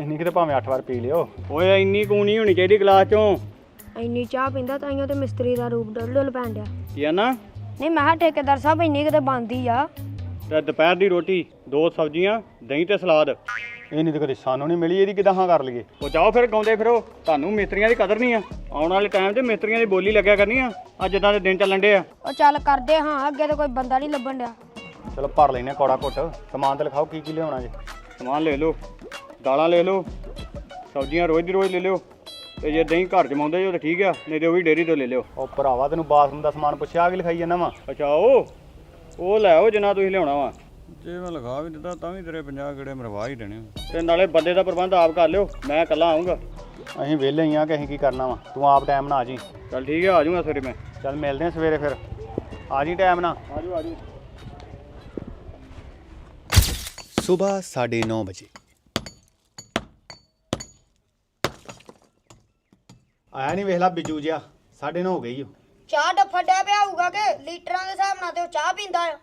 ਇੰਨੀ ਕੁ ਤੇ ਭਾਵੇਂ 8 ਵਾਰ ਪੀ ਲਿਓ। ਓਏ ਇੰਨੀ ਕੁ ਨਹੀਂ ਹੋਣੀ ਚਾਹੀਦੀ ਗਲਾਸ 'ਚੋਂ। ਇੰਨੀ ਚਾਹ ਪੀਂਦਾ ਤਾਈਓ ਤੇ ਮਿਸਤਰੀ ਦਾ ਰੂਪ ਡੁੱਲ ਡੁੱਲ ਪੈਣ ਡਿਆ। ਕੀ ਆ ਨਾ? ਨਹੀਂ ਮੈਂ ਕਿਹਾ ਠੇਕੇਦਾਰ ਸਾਹਿਬ ਇੰਨੀ ਕਿਤੇ ਬੰਦੀ ਆ। ਤੇ ਦੁਪਹਿਰ ਦੀ ਰੋਟੀ ਦੋ ਸਬਜ਼ੀਆਂ ਦਹੀਂ ਤੇ ਸਲਾਦ। ਇਹ ਨਹੀਂ ਤਾਂ ਕਦੇ ਸਾਨੂੰ ਨਹੀਂ ਮਿਲੀ ਇਹਦੀ ਕਿਦਾਂ ਹਾਂ ਕਰ ਲਈਏ? ਉਹ ਜਾਓ ਫਿਰ ਗਾਉਂਦੇ ਫਿਰੋ। ਤੁਹਾਨੂੰ ਮਿਸਤਰੀਆਂ ਦੀ ਕਦਰ ਨਹੀਂ ਆ। ਆਉਣ ਵਾਲੇ ਟਾਈਮ 'ਚ ਮਿਸਤਰੀਆਂ ਦੀ ਬੋਲੀ ਲੱਗਿਆ ਕਰਨੀ ਆ। ਅੱਜ ਜਿੱਦਾਂ ਦੇ ਦਿਨ ਚੱਲਣ ਡੇ ਆ। ਉਹ ਚੱਲ ਕਰਦੇ ਹਾਂ ਅੱਗੇ ਤਾਂ ਕੋਈ ਬੰਦਾ ਨਹੀਂ ਲੱਭਣ ਡਿਆ। ਚਲੋ ਭਰ ਲੈਨੇ ਕੌੜਾ ਘੁੱਟ। ਸਮਾਨ ਤੇ ਲਿਖਾਓ ਕੀ ਕੀ ਲਿਆਉਣਾ ਜੇ। ਸਮਾਨ ਲੈ ਲਓ ਦਾਲਾਂ ਲੈ ਲਓ ਸਬਜ਼ੀਆਂ ਰੋਜ਼ ਦੀ ਰੋਜ਼ ਲੈ ਲਿਓ। ਤੇ ਜੇ ਦਹੀਂ ਘਰ ਜਮਾਉਂਦੇ ਜੋ ਤਾਂ ਠੀਕ ਆ ਨਹੀਂ ਤੇ ਉਹ ਵੀ ਡੇਰੀ ਤੋਂ ਲੈ ਲਿਓ। ਉਹ ਭਰਾਵਾ ਤੈਨੂੰ ਬਾਥਰੂਮ ਦਾ ਸਮਾਨ ਪੁੱਛਿਆ ਕੀ ਲਿਖਾਈ ਜਾਂਦਾ ਵਾ? ਅੱਛਾ ਉਹ ਉਹ ਲੈ ਆਓ ਜਿੰਨਾ ਤੁਸੀਂ ਲਿਆਉਣਾ ਵਾ। ਜੇ ਮੈਂ ਲਗਾ ਵੀ ਦਿੱਤਾ ਤਾਂ ਵੀ ਤੇਰੇ 50 ਗੇੜੇ ਮਰਵਾ ਹੀ ਦੇਣੇ ਤੇ ਨਾਲੇ ਬੰਦੇ ਦਾ ਪ੍ਰਬੰਧ ਆਪ ਕਰ ਲਿਓ ਮੈਂ ਇਕੱਲਾ ਆਉਂਗਾ ਅਸੀਂ ਵਿਹਲੇ ਹੀ ਆ ਕਿ ਅਸੀਂ ਕੀ ਕਰਨਾ ਵਾ? ਤੂੰ ਆਪ ਟਾਈਮ ਨਾਲ ਆ ਜੀ। ਚੱਲ ਠੀਕ ਹੈ ਆ ਜਾਊਂਗਾ ਸਵੇਰੇ ਮੈਂ। ਚੱਲ ਮਿਲਦੇ ਆ ਸਵੇਰੇ ਫਿਰ। ਆ ਜੀ ਟਾਈਮ ਨਾਲ। ਆ ਜਾਓ ਆ ਜਾਓ। ਸਵੇਰ 9:30 ਵਜੇ। ਆਇਆ ਨਹੀਂ ਵੇਖ ਲਾ ਬਿਜੂ ਜਿਆ 9:30 ਹੋ ਗਈ ਓ। ਚਾਹ ਡੱਫਾ ਡਿਆ ਪਿਆ ਹੋਊਗਾ ਕਿ ਲੀਟਰਾਂ ਦੇ ਹਿਸਾਬ ਨਾਲ ਤੇ ਉਹ ਚਾਹ ਪੀਂਦਾ ਆ।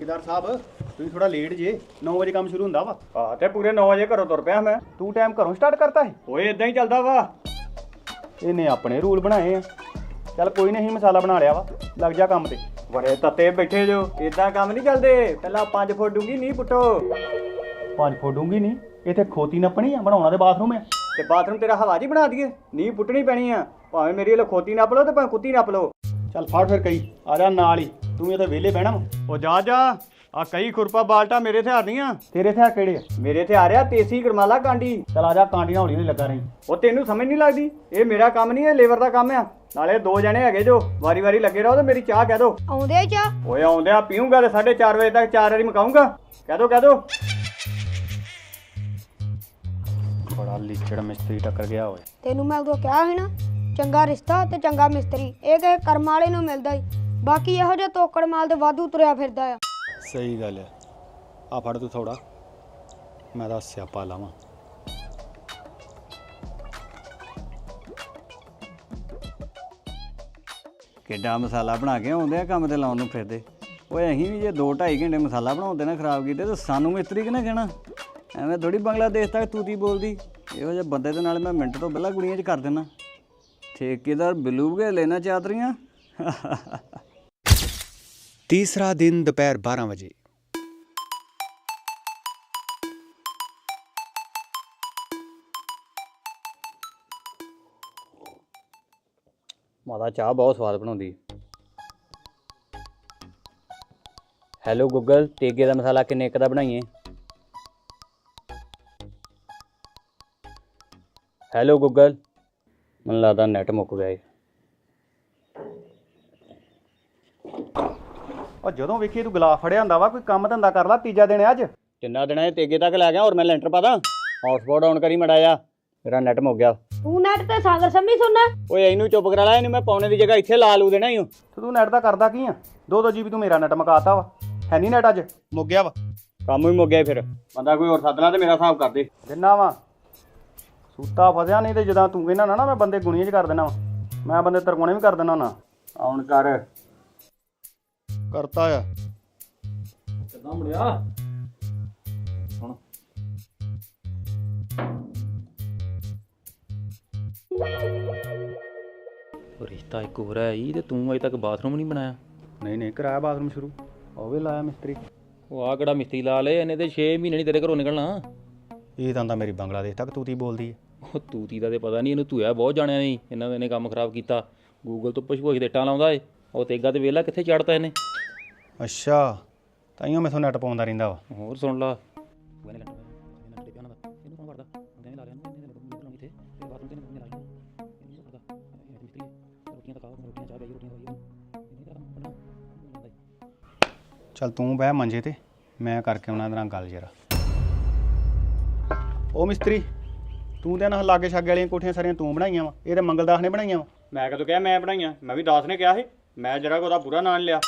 ਠੇਕੇਦਾਰ ਸਾਹਿਬ ਤੁਸੀਂ ਥੋੜਾ ਲੇਟ ਜੇ 9 ਵਜੇ ਕੰਮ ਸ਼ੁਰੂ ਹੁੰਦਾ ਵਾ। ਆ ਤੇ ਪੂਰੇ 9 ਵਜੇ ਘਰੋਂ ਤੁਰ ਪਿਆ ਮੈਂ। ਤੂੰ ਟਾਈਮ ਘਰੋਂ ਸਟਾਰਟ ਕਰਤਾ ਹੈ ਓਏ ਇਦਾਂ ਹੀ ਚੱਲਦਾ ਵਾ। ਇਹਨੇ ਆਪਣੇ ਰੂਲ ਬਣਾਏ ਆ। ਚੱਲ ਕੋਈ ਨਹੀਂ ਮਸਾਲਾ ਬਣਾ ਲਿਆ ਵਾ। ਲੱਗ ਜਾ ਕੰਮ ਤੇ। ਬੜੇ ਤੱਤੇ ਬੈਠੇ ਜੋ ਇਦਾਂ ਕੰਮ ਨਹੀਂ ਚੱਲਦੇ। ਪਹਿਲਾਂ 5 ਫੁੱਟ ਡੂੰਗੀ ਨਹੀਂ ਪੁੱਟੋ। 5 ਫੁੱਟ ਡੂੰਗੀ ਨਹੀਂ? ਇੱਥੇ ਖੋਤੀ ਨੱਪਣੀ ਆ ਬਣਾਉਣਾ ਤੇ ਬਾਥਰੂਮ ਆ। ਤੇ ਬਾਥਰੂਮ ਤੇਰਾ ਹਵਾ ਜੀ ਬਣਾ ਦਈਏ। ਨਹੀਂ ਪੁੱਟਣੀ ਪੈਣੀ ਆ। ਭਾਵੇਂ ਮੇਰੀ ਵੱਲੋਂ ਖੋਤੀ ਨੱਪ ਲਓ ਤੇ ਭਾਵੇਂ ਕੁੱਤੀ ਨੱਪ ਲਓ। ਚੱਲ ਫੜ ਫਿਰ ਕਈ ਆ ਜਾ ਨਾਲ ਹੀ। ਤੂੰ ਇੱਥੇ ਵਿਹਲੇ ਬਹਿਣਾ ਵਾ। ਉਹ ਜਾ ਜਾ। ਆ ਕਈ ਖੁਰਪਾ ਬਾਲਟਾ ਮੇਰੇ ਹਥਿਆਰ ਨਹੀਂ ਆ ਤੇਰੇ ਹਥਿਆਰ ਕਿਹੜੇ ਆ? ਮੇਰੇ ਹਥਿਆਰ ਆ ਤੇਸੀ ਕਰਮਾਲਾ ਕਾਂਡੀ। ਚਲ ਆ ਜਾ ਕਾਂਡੀ ਨਾਲ ਹੌਲੀ ਹੌਲੀ ਲੱਗਾ ਰਹੀ। ਉਹ ਤੈਨੂੰ ਸਮਝ ਨਹੀਂ ਲੱਗਦੀ? ਇਹ ਮੇਰਾ ਕੰਮ ਨਹੀਂ ਹੈ ਲੇਬਰ ਦਾ ਕੰਮ ਆ। ਨਾਲੇ ਦੋ ਜਣੇ ਹੈਗੇ ਜੋ ਵਾਰੀ ਵਾਰੀ ਲੱਗੇ ਰਹੋ ਤੇ ਮੇਰੀ ਚਾਹ ਕਹਿ ਦੋ। ਆਉਂਦੇ ਹੀ ਚਾਹ? ਓਏ ਆਉਂਦੇ ਆ ਪੀਊਂਗਾ ਤੇ 4:30 ਵਜੇ ਤੱਕ ਚਾਰ ਵਾਰੀ ਮਕਾਉਂਗਾ ਕਹਿ ਦੋ ਕਹਿ ਦੋ। ਬੜਾ ਲੀਚੜ ਮਿਸਤਰੀ ਟੱਕਰ ਗਿਆ ਓਏ। ਤੈਨੂੰ ਮੈਂ ਉਦੋਂ ਕਿਹਾ ਸੀ ਨਾ ਚੰਗਾ ਰਿਸ਼ਤਾ ਤੇ ਚੰਗਾ ਮਿਸਤਰੀ। ਇਹ ਕਿਸੇ ਕਰਮ ਵਾਲੇ ਨੂੰ ਮਿਲਦਾ ਹੀ ਬਾਕੀ ਇਹੋ ਜਿਹਾ ਤੋਕੜ ਮਾਲ ਤੇ ਵਾਧੂ ਤੁਰਿਆ ਫਿਰਦਾ ਆ। ਸਹੀ ਗੱਲ ਆ। ਆ ਫੜ ਤੂੰ ਥੋੜਾ ਮੈਂ ਤਾਂ ਸਿਆਪਾ ਲਾਵਾਂ। ਕਿੱਡਾ ਮਸਾਲਾ ਬਣਾ ਕੇ ਆਉਂਦੇ ਆ ਕੰਮ ਤੇ ਲਾਉਣ ਨੂੰ ਫਿਰਦੇ। ਓਏ, ਅਸੀਂ ਵੀ ਜੇ 2.5 ਘੰਟੇ ਮਸਾਲਾ ਬਣਾਉਂਦੇ ਨਾ ਖਰਾਬ ਕੀਤੇ, ਤੇ ਸਾਨੂੰ ਮਿਸਤਰੀ ਕਿਹਨੇ ਕਹਿਣਾ? ਐਵੇਂ ਥੋੜੀ ਬੰਗਲਾਦੇਸ਼ ਤੱਕ ਤੂਤੀ ਬੋਲਦੀ। ਇਹੋ ਜਿਹੇ ਬੰਦੇ ਦੇ ਨਾਲ ਮੈਂ ਮਿੰਟ ਤੋਂ ਪਹਿਲਾਂ ਗੁੜੀਆਂ 'ਚ ਕਰ ਦੇਣਾ ਠੇਕੇਦਾਰ ਬਿਲੂਗੇ ਲੈਣਾ ਚਾਦਰੀਆਂ ਤੀਸਰਾ ਦਿਨ ਦੁਪਹਿਰ 12 ਵਜੇ। ਮਾਤਾ, ਚਾਹ ਬਹੁਤ ਸਵਾਦ ਬਣਾਉਂਦੀ ਹੈਲੋ ਗੂਗਲ ਤੇਗੇ ਦਾ ਮਸਾਲਾ ਕਿੰਨੇ ਇੱਕ ਦਾ ਬਣਾਈਏ? ਹੈਲੋ ਗੂਗਲ ਮੈਨੂੰ ਲੱਗਦਾ ਨੈਟ ਮੁੱਕ ਗਿਆ ਏ। ਉਹ ਜਦੋਂ ਵੇਖੀ ਤੂੰ ਗਲਾਸ ਫੜਿਆ ਹੁੰਦਾ ਵਾ ਕੋਈ ਕੰਮ ਧੰਦਾ ਕਰ ਲਾ ਤੀਜਾ ਦਿਨ ਹੈ ਅੱਜ। ਕਿੰਨਾ ਦਿਨਾਂ ਇਹ ਤੇਗੇ ਤੱਕ ਲੈ ਗਿਆ ਔਰ ਮੈਂ ਲੈਂਟਰ ਪਾਦਾ ਹੌਟਸਪੌਟ ਆਨ ਕਰੀ ਮੜਾ ਜਾ ਮੇਰਾ ਨੈਟ ਮੁੱਕ ਗਿਆ। ਤੂੰ ਨੈਟ ਤੇ ਸਾਗਰ ਸੰਮੀ ਸੁਣਨਾ? ਓਏ ਇਹਨੂੰ ਚੁੱਪ ਕਰਾ ਲੈ ਇਹਨੂੰ ਮੈਂ ਪੌਣੇ ਦੀ ਜਗ੍ਹਾ ਇੱਥੇ ਲਾ ਲੂ ਦੇਣਾ ਹੀ ਤੇ ਨੈਟ ਦਾ ਕਰਦਾ ਕੀ ਆ? ਦੋ ਦੋ ਜੀਬੀ ਤੂੰ ਮੇਰਾ ਨੈਟ ਮਕਾਤਾ ਵਾ। ਹੈ ਨਹੀਂ ਨੈਟ ਅੱਜ? ਮੁੱਕ ਗਿਆ ਵਾ। ਕੰਮ ਵੀ ਮੁੱਕ ਗਿਆ ਫਿਰ। ਬੰਦਾ ਕੋਈ ਹੋਰ ਸੱਦ ਲਾ ਤੇ ਮੇਰਾ ਹਿਸਾਬ ਕਰ ਦੇ। ਦਿਨਾ ਵਾ। ਸੂਤਾ ਫਸਿਆ ਨਹੀਂ ਤੇ ਜਦੋਂ ਤੂੰ ਕਹਿੰਦਾ ਨਾ ਨਾ ਮੈਂ ਬੰਦੇ ਗੁਣੀਆਂ 'ਚ ਕਰ ਦੇਣਾ ਵਾ। ਮੈਂ ਬੰਦੇ ਤਰਗੁਣੇ ਵੀ ਕਰ ਦੇਣਾ ਨਾ ਆਉਣ ਕਰ। ਕਰਤਾ ਆ। ਕਿੱਦਾਂ ਮੁੜਿਆ ਹੁਣ। ਉਹ ਰਿਸ਼ਤਾ ਇੱਕ ਹੋਰ ਹੈ ਹੀ ਤੇ ਤੂੰ ਅਜੇ ਤੱਕ ਬਾਥਰੂਮ ਨਹੀਂ ਬਣਾਇਆ? ਨਹੀਂ ਨਹੀਂ ਕਰਾਇਆ ਬਾਥਰੂਮ ਸ਼ੁਰੂ। ਉਹ ਵੀ ਲਾਇਆ ਮਿਸਤਰੀ। ਉਹ ਆ ਕਿਹੜਾ ਮਿਸਤਰੀ ਲਾ ਲਏ ਇਹਨੇ ਤੇ 6 ਮਹੀਨੇ ਨਹੀਂ ਤੇਰੇ ਘਰੋਂ ਨਿਕਲਣਾ। ਇਹ ਤਾਂ ਦਾ ਮੇਰੀ ਬੰਗਲਾਦੇਸ਼ ਤੱਕ ਤੂਤੀ ਬੋਲਦੀ ਹੈ ਉਹ ਤੂਤੀ ਦਾ ਤੇ ਪਤਾ ਨਹੀਂ ਇਹਨੂੰ ਧੂਆ ਬਹੁਤ ਜਾਣਿਆ ਨਹੀਂ ਇਹਨਾਂ ਨੇ ਕੰਮ ਖਰਾਬ ਕੀਤਾ। ਗੂਗਲ ਤੋਂ ਪੁੱਛ ਪੁੱਛ ਦੇ ਟਾਂ ਲਾਉਂਦਾ ਏ। ਉਹ ਤੇਗਾ ਤੇ ਵੇਲਾ ਕਿੱਥੇ ਚੜਤਾ ਇਹਨੇ? ਅੱਛਾ ਤਾਈਓ ਮੈਥੋਂ ਨੈਟ ਪਾਉਂਦਾ ਰਹਿੰਦਾ ਵਾ। ਹੋਰ ਸੁਣ ਲਾ। ਤੇ ਤੇ ਤੇ ਤੇ ਤਾਂ ਤਾਂ ਚੱਲ ਤੂੰ ਬਹਿ ਮੰਜੇ ਤੇ ਮੈਂ ਕਰਕੇ ਉਹਨਾਂ ਦੇ ਨਾਲ ਗੱਲ ਜਰਾ। ਉਹ ਮਿਸਤਰੀ ਤੂੰ ਤੇ ਨਾ ਲਾਗੇ ਛਾਗੇ ਵਾਲੀਆਂ ਕੋਠੀਆਂ ਸਾਰੀਆਂ ਤੂੰ ਬਣਾਈਆਂ ਵਾ। ਇਹ ਤੇ ਮੰਗਲਦਾਸ ਨੇ ਬਣਾਈਆਂ ਵਾ। ਮੈਂ ਕਦੋਂ ਕਿਹਾ ਮੈਂ ਬਣਾਈਆਂ? ਮੈਂ ਵੀ ਦਾਸ ਨੇ ਕਿਹਾ ਸੀ। ਮੈਂ ਜਰਾ ਉਹਦਾ ਪੂਰਾ ਨਾਂ ਲਿਆ।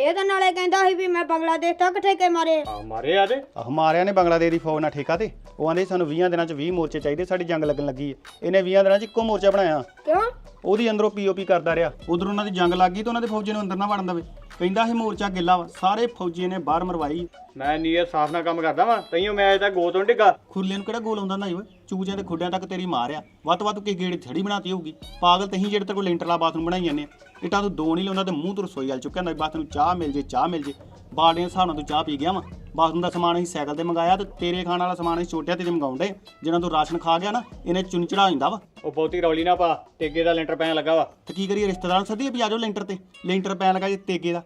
ਇਹ ਤਾਂ ਨਾਲੇ ਕਹਿੰਦਾ ਸੀ ਵੀ ਮੈਂ ਬੰਗਲਾਦੇਸ਼ ਤੱਕ ਠੇਕੇ ਮਾਰੇ। ਆ ਮਾਰੇ ਆ ਤੇ ਆਹ ਮਾਰਿਆ ਨੇ ਬੰਗਲਾਦੇਸ਼ ਦੀ ਫੌਜ ਨਾਲ ਠੇਕਾ ਤੇ। ਉਹ ਆਂਦੇ ਸਾਨੂੰ 20 ਦਿਨਾਂ ਚ 20 ਮੋਰਚੇ ਚਾਹੀਦੇ ਸਾਡੀ ਜੰਗ ਲੱਗਣ ਲੱਗੀ ਹੈ ਇਹਨੇ 20 ਦਿਨਾਂ ਚ ਇੱਕੋ ਮੋਰਚਾ ਬਣਾਇਆ। ਕਿਉਂ? ਉਹਦੀ ਅੰਦਰੋਂ ਪੀਓਪੀ ਕਰਦਾ ਰਿਹਾ। ਉਧਰ ਉਹਨਾਂ ਦੀ ਜੰਗ ਲੱਗ ਗਈ ਤੇ ਉਹਨਾਂ ਦੇ ਫੌਜੀ ਨੂੰ ਅੰਦਰ ਨਾ ਵੜਨ ਦੇਵੇ। ਕਹਿੰਦਾ ਸੀ ਮੋਰਚਾ ਗਿੱਲਾ ਵਾ। ਸਾਰੇ ਫੌਜੀਆਂ ਨੇ ਬਾਹਰ ਮਰਵਾਈ। ਮੈਂ ਨੀਅਤ ਸਾਫ਼ ਨਾਲ ਕੰਮ ਕਰਦਾ ਵਾਂ। ਤਈਓ ਮੈਂ ਅਜੇ ਤੱਕ ਗੋ ਤੋਂ ਨੀ ਡਿੱਗਾ। ਖੁਰਲੇ ਨੂੰ ਕਿਹੜਾ ਗੋਲ ਆਉਂਦਾ ਨਾ ਓਏ? ਚੂਜਿਆਂ ਦੇ ਖੁੱਡਿਆਂ ਤੱਕ ਤੇਰੀ ਮਾਰ ਆ। ਵੱਧ ਤੋਂ ਵੱਧ ਕੀ ਗੇੜ ਥੜੀ ਬਣਾਤੀ ਹੋਊਗੀ। ਪਾਗਲ ਤਹੀਂ ਜਿਹੜੇ ਤੇ ਲੈਂਟਰਲਾ ਬਾਥਰੂਮ ਬਣਾਈ ਜਾਂਦੇ ਇਟਾ ਤੂੰ ਦੋ ਨਹੀਂ ਲਾਉਂਦਾ ਤੇ ਮੂੰਹ ਤੋਂ ਰਸੋਈ ਵਾਲ ਚੁੱਕਿਆ ਹੁੰਦਾ ਬਾਥਰੂਮ ਚਾਹ ਮਿਲ ਜੇ ਚਾਹ ਮਿਲ ਜੇ। ਬਾਲਟੀਆਂ ਦੇ ਹਿਸਾਬ ਨਾਲ ਤੂੰ ਚਾਹ ਪੀ ਗਿਆ ਵਾ। ਬਾਥਰੂਮ ਦਾ ਸਮਾਨ ਅਸੀਂ ਸਾਈਕਲ ਤੇ ਮੰਗਾਇਆ ਤੇ ਤੇਰੇ ਖਾਣ ਵਾਲਾ ਸਮਾਨ ਅਸੀਂ ਛੋਟਿਆਂ ਤੇ ਮੰਗਾਉਂਦੇ ਜਿਹਨਾਂ ਤੂੰ ਰਾਸ਼ਨ ਖਾ ਗਿਆ ਨਾ ਇਹਨੇ ਚੁੰਨ ਚੜਾ ਜਾਂਦਾ ਵਾ। ਉਹ ਬਹੁਤੀ ਰੌਲੀ ਨਾ ਪਾ। ਤੇਗੇ ਦਾ ਲੈਂਟਰ ਪੈਣ ਲੱਗਾ ਵਾ। ਤੇ ਕੀ ਕਰੀਏ ਰਿਸ਼ਤੇਦਾਰਾਂ ਨੂੰ ਸੱਦੀਏ ਵੀ ਆ ਜਾਓ ਲੈਂਟਰ ਤੇ। ਲੈਂਟਰ ਪੈਣ ਲੱਗਾ ਜੇ ਤੇਗੇ ਦਾ।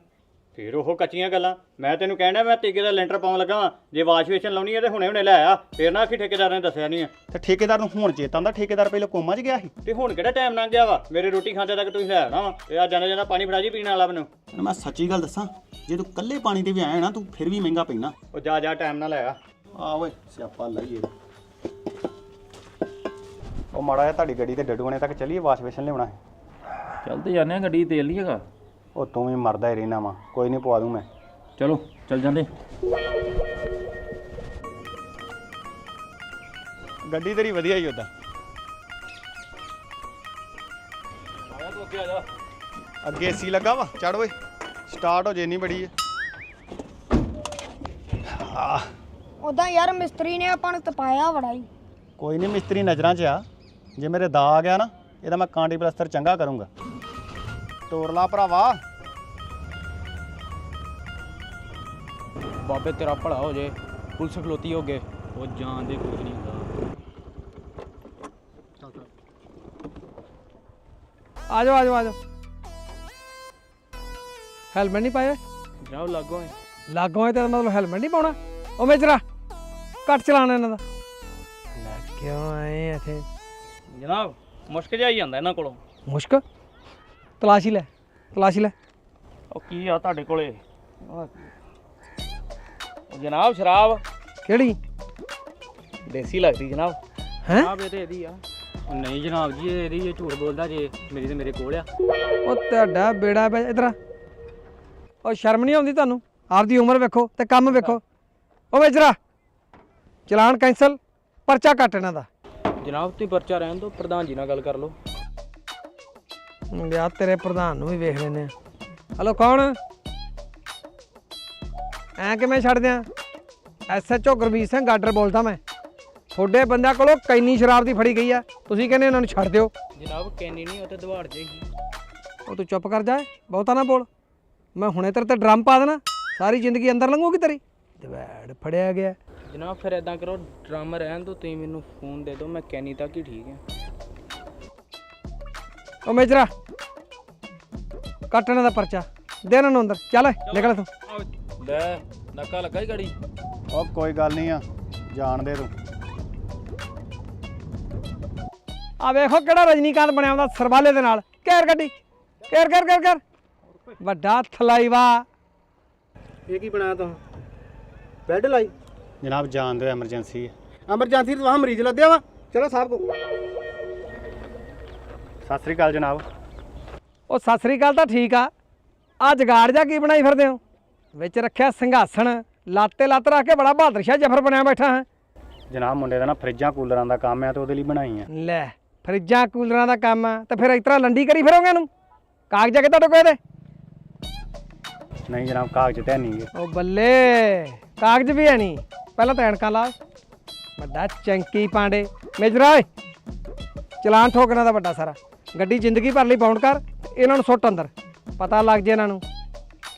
ਫਿਰ ਉਹ ਕੱਚੀਆਂ ਗੱਲਾਂ। ਮੈਂ ਤੈਨੂੰ ਕਹਿਣਾ ਮੈਂ ਤੇਗੇ ਦਾ ਲੈਂਟਰ ਪਾਉਣ ਲੱਗਾ ਵਾਂ। ਜੇ ਵਾਸ਼ ਵੇਸ਼ਨ ਲਾਉਣੀ ਹੈ ਤੇ ਹੁਣੇ ਹੁਣੇ ਲੈ ਆ। ਫਿਰ ਨਾ ਕਿ ਠੇਕੇਦਾਰ ਨੇ ਦੱਸਿਆ ਨਹੀਂ ਆ। ਤੇ ਠੇਕੇਦਾਰ ਨੂੰ ਹੁਣ ਚੇਤਾ ਆਉਂਦਾ ਠੇਕੇਦਾਰ ਪਹਿਲਾਂ ਕੋਮਾ 'ਚ ਗਿਆ ਸੀ? ਤੇ ਹੁਣ ਕਿਹੜਾ ਟਾਈਮ ਲੰਘ ਗਿਆ ਵਾ? ਮੇਰੇ ਰੋਟੀ ਖਾਂਦੇ ਤੱਕ ਤੁਸੀਂ ਲੈ ਆਉਣਾ ਵਾ। ਤੇ ਆ ਜਾਂਦਾ ਜਾਂਦਾ ਪਾਣੀ ਫੜਾ ਜੀ ਪੀਣ ਵਾਲਾ ਮੈਨੂੰ। ਤੈਨੂੰ ਮੈਂ ਸੱਚੀ ਗੱਲ ਦੱਸਾਂ ਜੇ ਤੂੰ ਕੱਲੇ ਪਾਣੀ ਤੇ ਵੀ ਆਇਆ ਨਾ ਤੂੰ ਫਿਰ ਵੀ ਮਹਿੰਗਾ ਪੈਣਾ ਉਹ ਜਾ ਜਾ ਟਾਈਮ ਨਾਲ ਲੈ ਆ। ਆ ਓਏ ਸਿਆਪਾ ਲਈਏ। ਉਹ ਮਾੜਾ ਜਿਹਾ ਤੁਹਾਡੀ ਗੱਡੀ ਤੇ ਡੱਡੂਆਣੇ ਤੱਕ ਚੱਲੀਏ ਵਾਸ਼ ਵੇਸ਼ਨ ਲਿਆਉਣਾ ਹੈ। ਚੱਲ ਤੇ ਜਾਂਦੇ ਆ ਗੱਡੀ ਤੇਲ ਨਹੀਂ ਹੈਗਾ। ਉਹ ਤੂੰ ਵੀ ਮਰਦਾ ਹੀ ਰਹਿਣਾ ਵਾ ਕੋਈ ਨਹੀਂ ਪਵਾ ਦੂੰ ਮੈਂ। ਚਲੋ ਚੱਲ ਜਾਂਦੇ। ਗੱਡੀ ਤੇਰੀ ਵਧੀਆ ਹੀ ਉਦਾਂ ਆਇਆ ਤੂੰ ਅੱਗੇ ਆ ਜਾ ਅੱਗੇ ਏਸੀ ਲੱਗਾ ਵਾ ਚੜ ਓਏ। ਸਟਾਰਟ ਹੋ ਜੇ ਨਹੀਂ ਬੜੀ ਆ। ਉਦਾਂ ਯਾਰ ਮਿਸਤਰੀ ਨੇ ਆਪਾਂ ਨੂੰ ਤਪਾਇਆ ਬੜਾ ਹੀ। ਕੋਈ ਨਹੀਂ ਮਿਸਤਰੀ ਨਜ਼ਰਾਂ 'ਚ ਆ। ਜੇ ਮੇਰੇ ਦਾ ਆ ਗਿਆ ਨਾ ਇਹਦਾ ਮੈਂ ਕਾਂਟੀ ਪਲਸਤਰ ਚੰਗਾ ਕਰੂੰਗਾ। ਤੋਰ ਲਾ ਭਰਾਵਾ। ਬਾਬੇ ਤੇਰਾ ਭਲਾ ਹੋ ਜੇ ਪੁਲਿਸ ਖਲੋਤੀ ਹੋ ਗਏ ਉਹ ਜਾਣ ਦੇ ਕੁਝ ਨਹੀਂ ਹੁੰਦਾ। ਆ ਜਾਓ ਆ ਜਾਓ ਆ ਜਾਓ। ਹੈਲਮਟ ਨਹੀਂ ਪਾਇਆ ਜਨਾਬ ਲੱਗੋ ਹੈ ਲਾਗੋਂ ਹੈ ਤੇ ਮਤਲਬ ਹੈਲਮਟ ਨਹੀਂ ਪਾਉਣਾ? ਉਹ ਮੇਜਰਾ ਘੱਟ ਚਲਾਣਾ ਇਹਨਾਂ ਦਾ। ਲੈ ਕਿਉਂ ਆਏ ਇੱਥੇ? ਜਨਾਬ ਮੁਸ਼ਕ ਹੀ ਜਾਂਦਾ ਇਹਨਾਂ ਕੋਲੋਂ। ਮੁਸ਼ਕ? ਤਲਾਸ਼ੀ ਲੈ ਤਲਾਸ਼ੀ ਲੈ। ਉਹ ਕੀ ਆ ਤੁਹਾਡੇ ਕੋਲੇ? ਉਹ ਜਨਾਬ ਸ਼ਰਾਬ। ਕਿਹੜੀ? ਦੇਸੀ ਲੱਗਦੀ ਜਨਾਬ। ਹੈਂ? ਇਹ ਤੇ ਇਹਦੀ ਆ। ਉਹ ਨਹੀਂ ਜਨਾਬ ਜੀ ਇਹ ਇਹਦੀ ਇਹ ਝੂਠ ਬੋਲਦਾ ਜੇ ਮੇਰੀ ਤੇ ਮੇਰੇ ਕੋਲ ਆ। ਉਹ ਤੁਹਾਡਾ ਬੇੜਾ ਬੈ ਇਧਰ ਉਹ ਸ਼ਰਮ ਨਹੀਂ ਆਉਂਦੀ ਤੁਹਾਨੂੰ? ਆਪਦੀ ਉਮਰ ਵੇਖੋ ਤੇ ਕੰਮ ਵੇਖੋ। ਉਹ ਮੇਜਰਾ ਚਲਾਨ ਕੈਂਸਲ ਪਰਚਾ ਕੱਟ ਇਹਨਾਂ ਦਾ। ਜਨਾਬ ਤੁਸੀਂ ਪਰਚਾ ਰਹਿਣ ਦਿਓ ਪ੍ਰਧਾਨ ਜੀ ਨਾਲ ਗੱਲ ਕਰ ਲਓ। ਯਾ ਤੇਰੇ ਪ੍ਰਧਾਨ ਨੂੰ ਵੀ ਵੇਖ ਲੈਨੇ ਆ। ਹਲੋ ਕੌਣ? ਐ ਕਿਵੇਂ ਛੱਡ ਦਿਆਂ ਐਸਐਚਓ ਗੁਰਮੀਤ ਸਿੰਘ ਗਾਡਰ ਬੋਲਦਾ ਮੈਂ। ਤੁਹਾਡੇ ਬੰਦਿਆਂ ਕੋਲੋਂ ਕੈਨੀ ਸ਼ਰਾਬ ਦੀ ਫੜੀ ਗਈ ਆ। ਤੁਸੀਂ ਕਹਿੰਦੇ ਉਹਨਾਂ ਨੂੰ ਛੱਡ ਦਿਓ। ਜਨਾਬ ਕੈਨੀ ਨਹੀਂ ਉਹ ਤੇ ਦਵਾੜ ਜਾਏਗੀ ਉਹ ਤੂੰ ਚੁੱਪ ਕਰ ਜਾ ਬਹੁਤਾ ਨਾ ਬੋਲ। ਮੈਂ ਹੁਣੇ ਤੇਰੇ ਤੇ ਡਰਮ ਪਾ ਦੇਣਾ। ਸਾਰੀ ਜ਼ਿੰਦਗੀ ਅੰਦਰ ਲੰਘੂਗੀ ਤੇਰੀ। ਦਵੈੜ ਫੜਿਆ ਗਿਆ। ਜਨਾਬ ਫਿਰ ਇਦਾਂ ਕਰੋ ਡਰਾਮਾ ਰਹਿਣ ਦਿਓ ਤੁਸੀਂ ਮੈਨੂੰ ਫੋਨ ਦੇ ਦਿਓ ਮੈਂ ਕੈਨੀ ਤੱਕ ਹੀ ਠੀਕ ਹੈ ਉਹ ਮੇਜਰਾ ਕੱਟਣ ਦਾ ਪਰਚਾ ਦੇ ਇਹਨਾਂ ਨੂੰ ਅੰਦਰ ਚੱਲ ਨਿਕਲ ਤੂੰ ਲੈ ਨੱਕਾ ਲੱਗਾ ਹੀ ਗਾੜੀ ਉਹ ਕੋਈ ਗੱਲ ਨਹੀਂ ਆ ਜਾਣ ਦੇ ਤੂੰ। ਆ ਵੇਖੋ ਕਿਹੜਾ ਰਜਨੀਕਾਂਤ ਬਣਿਆ ਹੁੰਦਾ ਸਰਬਾਲੇ ਦੇ ਨਾਲ। ਘੇਰ ਗੱਡੀ। ਘੇਰ ਘੇਰ ਘੇਰ ਘੇਰ। ਵੱਡਾ ਥਲਾਈਵਾ। ਇਹ ਕੀ ਬਣਾਇਆ ਤੂੰ? ਬੈੱਡ ਲਾਈ? ਜਨਾਬ ਜਾਣ ਦਿਓ ਐਮਰਜੈਂਸੀ ਹੈ ਐਮਰਜੈਂਸੀ ਤੋਂ ਮਰੀਜ਼ ਲੱਦਿਆ ਵਾ। ਚਲੋ ਸਾਹਿਬ ਕੋ। ਸਤਿ ਸ੍ਰੀ ਅਕਾਲ ਜਨਾਬ। ਉਹ ਸਤਿ ਸ੍ਰੀ ਅਕਾਲ ਤਾਂ ਠੀਕ ਆ। ਆ ਜਗਾੜ ਜਾ ਕੀ ਬਣਾਈ ਫਿਰਦੇ ਹੋ? ਵਿੱਚ ਰੱਖਿਆ ਸਿੰਘਾਸਣ ਲਾਤੇ ਲੱਤ ਰੱਖ ਕੇ ਬੜਾ ਬਹਾਦਰ ਸ਼ਾਹ ਜਫਰ ਬਣਿਆ ਬੈਠਾ ਹੈ। ਜਨਾਬ ਮੁੰਡੇ ਦਾ ਨਾ ਫਰਿੱਜਾਂ ਕੂਲਰਾਂ ਦਾ ਕੰਮ ਆ ਤੇ ਉਹਦੇ ਲਈ ਬਣਾਈ ਆ। ਲੈ ਫਰਿੱਜਾਂ ਕੂਲਰਾਂ ਦਾ ਕੰਮ ਆ ਤੇ ਫਿਰ ਇਸ ਤਰ੍ਹਾਂ ਲੰਡੀ ਕਰੀ ਫਿਰੋਗੇ ਇਹਨੂੰ? ਕਾਗਜ਼ ਕਿ ਤੁਹਾਡੇ ਕੋਲ ਇਹਦੇ? ਨਹੀਂ ਜਨਾਬ ਕਾਗਜ਼ ਤੇ ਨਹੀਂਗੇ ਉਹ ਬੱਲੇ ਕਾਗਜ਼ ਵੀ ਹੈ ਨਹੀਂ ਪਹਿਲਾਂ ਤਾਂ ਐਨਕਾਂ ਲਾ ਵੱਡਾ ਚੰਕੀ ਪਾਂਡੇ। ਮੇਜਰਾ ਓਏ ਚਲਾਨ ਠੋਕਣਾ ਦਾ ਵੱਡਾ ਸਾਰਾ। ਗੱਡੀ ਜ਼ਿੰਦਗੀ ਭਰ ਲਈ ਬਾਉਂਡ ਕਰ ਇਹਨਾਂ ਨੂੰ ਸੁੱਟ ਅੰਦਰ। ਪਤਾ ਲੱਗ ਜੇ ਇਹਨਾਂ ਨੂੰ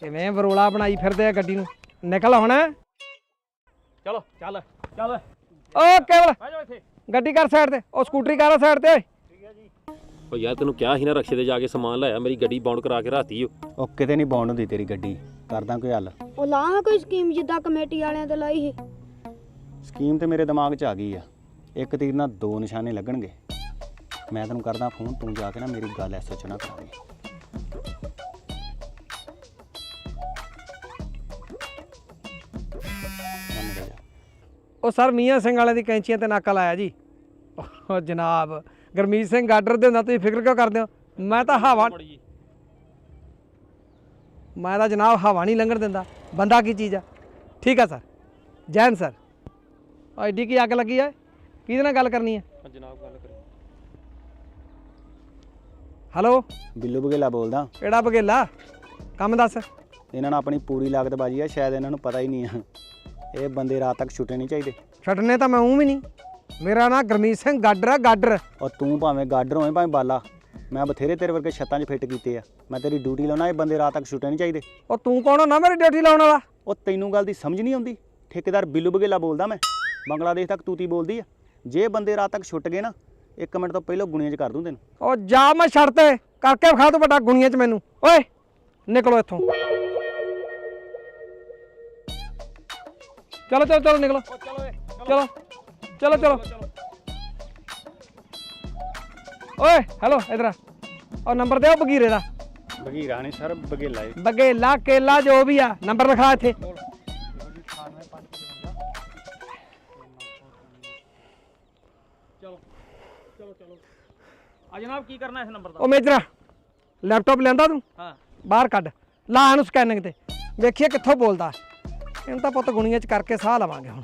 ਕਿਵੇਂ ਵਰੋਲਾ ਬਣਾਈ ਫਿਰਦੇ ਆ ਗੱਡੀ ਨੂੰ। ਨਿਕਲ ਹੁਣ। ਚਲੋ ਚੱਲ ਚੱਲ। ਓ ਕੇਵਲ। ਆ ਜਾਓ ਇੱਥੇ। ਗੱਡੀ ਕਰ ਸਾਈਡ ਤੇ ਉਹ ਸਕੂਟਰੀ ਕਰ ਸਾਈਡ ਤੇ ਉਹ ਯਾਰ ਤੈਨੂੰ ਕਿਹਾ ਸੀ ਨਾ ਰਕਸ਼ੇ ਤੇ ਜਾ ਕੇ ਸਮਾਨ ਲਾਇਆ ਮੇਰੀ ਗੱਡੀ ਬਾਉਂਡ ਕਰਾ ਕੇ ਰਾਤੀ ਓ। ਉਹ ਕਿਤੇ ਨਹੀਂ ਬੌਂਡ ਹੁੰਦੀ ਤੇਰੀ ਗੱਡੀ ਕਰਦਾ ਕੋਈ ਹੱਲ। ਉਹ ਲਾ ਕੋਈ ਸਕੀਮ ਜਿੱਦਾਂ ਕਮੇਟੀ ਵਾਲਿਆਂ ਤੇ ਲਾਈ ਸੀ। ਸਕੀਮ ਤੇ ਮੇਰੇ ਦਿਮਾਗ 'ਚ ਆ ਗਈ ਆ। ਇੱਕ ਤੀਰ ਨਾਲ ਦੋ ਨਿਸ਼ਾਨੇ ਲੱਗਣਗੇ। ਮੈਂ ਤੈਨੂੰ ਕਰਦਾ ਫੋਨ ਤੂੰ ਜਾ ਕੇ ਨਾ ਮੇਰੀ ਗੱਲ ਐਸਐਚ ਨਾ ਕਰਾ ਦੇ। ਉਹ ਸਰ ਮੀਆਂ ਸਿੰਘ ਵਾਲੇ ਦੀ ਕੈਂਚੀਆਂ ਤੇ ਨਾਕਾ ਲਾਇਆ ਜੀ। ਉਹ ਜਨਾਬ ਗਰਮੀਤ ਸਿੰਘ ਗਾਡਰ ਦੇ ਹੁੰਦਾ ਤੁਸੀਂ ਫਿਕਰ ਕਿਉਂ ਕਰਦੇ ਹੋ? ਮੈਂ ਤਾਂ ਹਵਾ ਮੈਂ ਤਾਂ ਜਨਾਬ ਹਵਾ ਨਹੀਂ ਲੰਘਣ ਦਿੰਦਾ। ਬੰਦਾ ਕੀ ਚੀਜ਼ ਆ? ਠੀਕ ਆ ਸਰ। ਜੈਨ ਸਰ। ਐਡੀ ਕੀ ਅੱਗ ਲੱਗੀ ਆ? ਕਿਹਦੇ ਨਾਲ ਗੱਲ ਕਰਨੀ ਹੈ ਜਨਾਬ ਗੱਲ ਕਰੀ। ਹੈਲੋ? ਬਿੱਲੂ ਬਗੇਲਾ ਬੋਲਦਾ। ਕਿਹੜਾ ਬਗੇਲਾ ਕੰਮ ਦੱਸ। ਇਹਨਾਂ ਨਾਲ ਆਪਣੀ ਪੂਰੀ ਲਾਗਤ ਬਾਜੀ ਆ ਸ਼ਾਇਦ ਇਹਨਾਂ ਨੂੰ ਪਤਾ ਹੀ ਨਹੀਂ ਆ। ਇਹ ਬੰਦੇ ਰਾਤ ਤੱਕ ਛੁੱਟੇ ਨਹੀਂ ਚਾਹੀਦੇ। ਛੱਡਨੇ ਤਾਂ ਮੈਂ ਹੂੰ ਵੀ ਨਹੀਂ। ਮੇਰਾ ਨਾਂ ਗਰਮੀਤ ਸਿੰਘ ਗਾਡਰ ਆ ਗਾਡਰ। ਔਰ ਤੂੰ ਭਾਵੇਂ ਗਾਡਰ ਹੋਵੇਂ ਭਾਵੇਂ ਬਾਲਾ। ਮੈਂ ਬਥੇਰੇ ਤੇਰੇ ਵਰਗੇ ਛੱਤਾਂ 'ਚ ਫਿੱਟ ਕੀਤੇ ਆ। ਮੈਂ ਤੇਰੀ ਡਿਊਟੀ ਲਾਉਣਾ ਇਹ ਬੰਦੇ ਰਾਤ ਤੱਕ ਛੁੱਟੇ ਨਹੀਂ ਚਾਹੀਦੇ। ਉਹ ਤੂੰ ਕੌਣ ਹੁੰਦਾ ਮੇਰੀ ਡਿਊਟੀ ਲਾਉਣ ਵਾਲਾ? ਉਹ ਤੈਨੂੰ ਗੱਲ ਦੀ ਸਮਝ ਨਹੀਂ ਆਉਂਦੀ। ਠੇਕੇਦਾਰ ਬਿੱਲੂ ਬਗੇਲਾ ਬੋਲਦਾ ਮੈਂ। ਬੰਗਲਾਦੇਸ਼ ਤੱਕ ਤੂਤੀ ਬੋਲਦੀ ਆ। ਜੇ ਬੰਦੇ ਰਾਤ ਤੱਕ ਛੁੱਟ ਗਏ ਨਾ ਇੱਕ ਮਿੰਟ ਤੋਂ ਪਹਿਲਾਂ ਗੁਣੀਆਂ 'ਚ ਕਰ ਦੂੰ ਤੈਨੂੰ। ਉਹ ਜਾ ਮੈਂ ਛੱਡ ਤੇ ਕਰਕੇ ਵਿਖਾ ਤੂੰ ਵੱਡਾ ਗੁਣੀਆਂ ਚ ਮੈਨੂੰ। ਓਏ ਨਿਕਲੋ ਇੱਥੋਂ। ਚਲੋ ਚਲੋ ਚਲੋ ਨਿਕਲੋ। ਚਲੋ ਚਲੋ। ਚਲੋ ਓਏ ਹੈਲੋ ਇਧਰ ਆ। ਉਹ ਨੰਬਰ ਦੇ ਉਹ ਬਗੀਰੇ ਦਾ। ਬਗੀਰਾ ਨਹੀਂ ਸਰ ਬਗੇਲਾ ਏ। ਬਗੇਲਾ ਕੇਲਾ ਜੋ ਵੀ ਆ ਨੰਬਰ ਲਿਖਾ ਇੱਥੇ। ਆ ਜਨਾਬ ਕੀ ਕਰਨਾ ਇਸ ਨੰਬਰ ਉਹ ਮੇਜਰਾ ਲੈਪਟਾਪ ਲੈਂਦਾ ਤੂੰ? ਹਾਂ। ਬਾਹਰ ਕੱਢ। ਲਾ ਇਹਨੂੰ ਸਕੈਨਿੰਗ ਤੇ। ਵੇਖੀਏ ਕਿੱਥੋਂ ਬੋਲਦਾ। ਇਹਨੂੰ ਤਾਂ ਪੁੱਤ ਗੁਣੀਆਂ ਚ ਕਰਕੇ ਸਾਹ ਲਵਾਂਗੇ ਹੁਣ।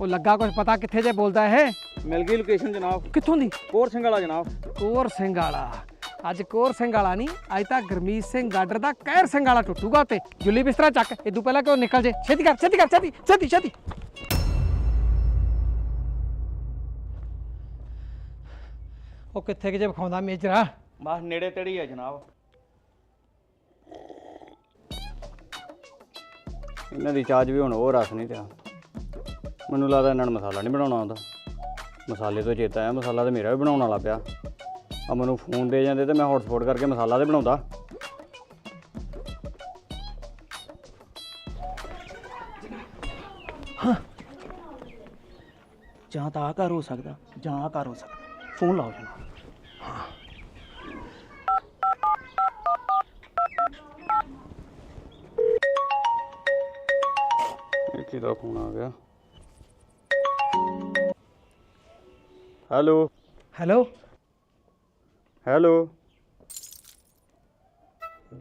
ਉਹ ਲੱਗਾ ਕੁਝ ਪਤਾ ਕਿੱਥੇ ਜੇ ਬੋਲਦਾ ਇਹ? ਮਿਲ ਗਈ ਲੋਕੇਸ਼ਨ ਜਨਾਬ। ਕਿੱਥੋਂ ਦੀ? ਕੋਰ ਸਿੰਘ ਵਾਲਾ ਜਨਾਬ। ਕੋਰ ਸਿੰਘ ਵਾਲਾ। ਅੱਜ ਕੋਰ ਸਿੰਘ ਵਾਲਾ ਨਹੀਂ ਅੱਜ ਤਾਂ ਗਰਮੀਤ ਸਿੰਘ ਗਾਡਰ ਦਾ ਕਹਿਰ ਸਿੰਘ ਵਾਲਾ ਟੁੱਟੂਗਾ ਤੇ ਜੁੱਲੀ ਬਿਸਤਰਾ ਚੱਕ ਇਦੋਂ ਪਹਿਲਾਂ ਕਿ ਉਹ ਨਿਕਲ ਜੇ? ਛੇਤੀ ਕਰ ਛੇਤੀ ਕਰ ਛੇਤੀ ਛੇਤੀ ਛੇਤੀ। ਉਹ ਕਿੱਥੇ ਕਿ ਜੇ ਵਿਖਾਉਂਦਾ ਮੇਜਰਾ? ਬਸ ਨੇੜੇ ਤੇੜੀ ਆ ਜਨਾਬ। ਇਹਨਾਂ ਦੀ ਚਾਰਜ ਵੀ ਹੁਣ ਉਹ ਰਸ ਨਹੀਂ ਰਿਹਾ ਮੈਨੂੰ ਲੱਗਦਾ ਇਹਨਾਂ ਨੂੰ ਮਸਾਲਾ ਨਹੀਂ ਬਣਾਉਣਾ ਆਉਂਦਾ ਮਸਾਲੇ ਤੋਂ ਚੇਤਾ ਆਇਆ ਮਸਾਲਾ ਤੇ ਮੇਰਾ ਵੀ ਬਣਾਉਣ ਵਾਲਾ ਪਿਆ। ਆ ਮੈਨੂੰ ਫੋਨ ਦੇ ਜਾਂਦੇ ਤੇ ਮੈਂ ਹੌਟਸਪੌਟ ਕਰਕੇ ਮਸਾਲਾ ਤੇ ਬਣਾਉਂਦਾ। ਜਾਂ ਤਾਂ ਆ ਘਰ ਹੋ ਸਕਦਾ ਜਾਂ ਆ ਘਰ ਹੋ ਸਕਦਾ। ਫੋਨ ਲਾਓ ਜਨਾਬ। ਇਹ ਕਿਹਦਾ ਫੋਨ ਆ ਗਿਆ? Hello? Hello? Hello?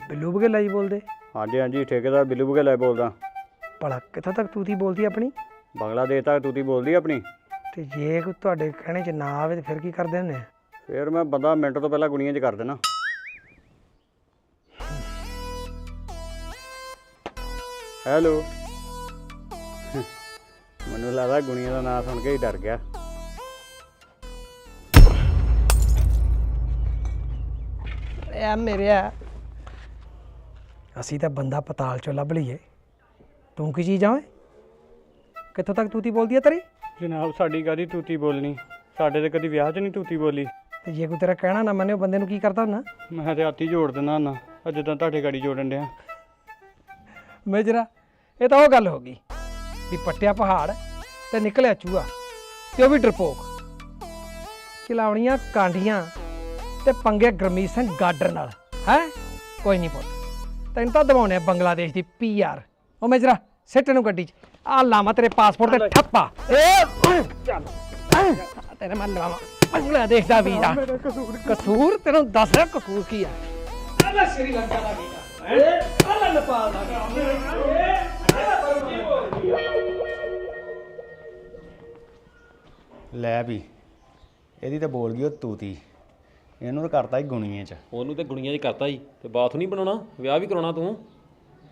Billu Bagela ji ਬੋਲਦੇ। ਹਾਂਜੀ ਹਾਂਜੀ ਠੇਕੇਦਾਰ ਬਿੱਲੂ ਬਘੇਲਾ ਬੋਲਦਾ। ਭਲਾ ਕਿੱਥੋਂ ਤੱਕ ਤੂਤੀ ਬੋਲਦੀ ਆਪਣੀ? ਬੰਗਲਾਦੇਸ਼ ਤੱਕ ਤੂਤੀ ਬੋਲਦੀ ਆਪਣੀ? ਤੇ ਜੇ ਕੋਈ ਤੁਹਾਡੇ ਕਹਿਣੇ ਚ ਨਾ ਆਵੇ ਤੇ ਫਿਰ ਕੀ ਕਰਦੇ ਹੁੰਦੇ ਆ? ਫਿਰ ਮੈਂ ਬੰਦਾ ਮਿੰਟ ਤੋਂ ਪਹਿਲਾਂ ਗੁਣੀਆਂ 'ਚ ਕਰ ਦੇਣਾ। ਹੈਲੋ? ਮੈਨੂੰ ਲੱਗਦਾ ਗੁਣੀਆਂ ਦਾ ਨਾਂ ਸੁਣ ਕੇ ਹੀ ਡਰ ਗਿਆ। ਐ ਮੇਰੇ ਆ। ਅਸੀਂ ਤਾਂ ਬੰਦਾ ਪਤਾਲ ਚੋਂ ਲੱਭ ਲਈਏ। ਤੂੰ ਕੀ ਚੀਜ਼ ਆਵੇਂ ਕਿੱਥੋਂ ਤੱਕ ਤੂਤੀ ਬੋਲਦੀ ਹੈ ਤੇਰੀ? ਜਨਾਬ ਸਾਡੀ ਕਾਦੀ ਤੂਤੀ ਬੋਲਣੀ? ਸਾਡੇ ਤੇ ਕਦੀ ਵਿਆਹ 'ਚ ਨਹੀਂ ਤੂਤੀ ਬੋਲੀ। ਤੇ ਜੇ ਕੋਈ ਤੇਰਾ ਕਹਿਣਾ ਨਾ ਮੰਨੇ ਉਹ ਬੰਦੇ ਨੂੰ ਕੀ ਕਰਦਾ ਹੁੰਦਾ? ਮੈਂ ਤੇ ਹਾਥੀ ਜੋੜ ਦਿੰਦਾ ਨਾ ਅੱਜ ਤਾਂ ਤੁਹਾਡੇ ਗਾੜੀ ਜੋੜਨ ਡਿਆ। ਮੇਜਰਾ ਇਹ ਤਾਂ ਉਹ ਗੱਲ ਹੋ ਗਈ। ਵੀ ਪੱਟਿਆ ਪਹਾੜ ਤੇ ਨਿਕਲਿਆ ਚੂਹਾ ਤੇ ਉਹ ਵੀ ਡਰਪੋਕ। ਚਲਾਉਣੀਆਂ ਕਾਂਡੀਆਂ ਤੇ ਪੰਗੇ ਗਰਮੀਤ ਸਿੰਘ ਗਾਡਰ ਨਾਲ। ਹੈ? ਕੋਈ ਨਹੀਂ ਪੁੱਤ। ਤੈਨੂੰ ਤਾਂ ਦਵਾਉਣੇ ਬੰਗਲਾਦੇਸ਼ ਦੀ ਪੀਆਰ ਉਹ ਮੇਜਰਾ ਸਿੱਟ ਨੂੰ ਗੱਡੀ 'ਚ। ਆ ਲਾਵਾਂ ਤੇਰੇ ਪਾਸਪੋਰਟ ਤੇ ਠੱਪਾ। ਏ! ਚੱਲ ਤੇਰੇ ਮੈਂ ਲਵਾਵਾਂ ਬੰਗਲਾਦੇਸ਼ ਦਾ ਵੀਜ਼ਾ। ਕਸੂਰ ਤੈਨੂੰ ਦੱਸ ਰਿਹਾ ਕਸੂਰ ਕੀ ਆ? ਅੱਲਾ ਸ਼੍ਰੀਲੰਕਾ ਦਾ ਵੀਜ਼ਾ। ਏ! ਅੱਲਾ ਨੇਪਾਲ ਦਾ। ਲੈ ਵੀ। ਇਹਦੀ ਤਾਂ ਬੋਲ ਗਈ ਉਹ ਤੂਤੀ। ਇਹਨੂੰ ਤਾਂ ਕਰਤਾ ਹੀ ਗੁਣੀਏ 'ਚ। ਉਹਨੂੰ ਤੇ ਗੁਣੀਆਂ 'ਚ ਕਰਤਾ ਜੀ ਤੇ ਬਾਥ ਨਹੀਂ ਬਣਾਉਣਾ? ਵਿਆਹ ਵੀ ਕਰਾਉਣਾ ਤੂੰ?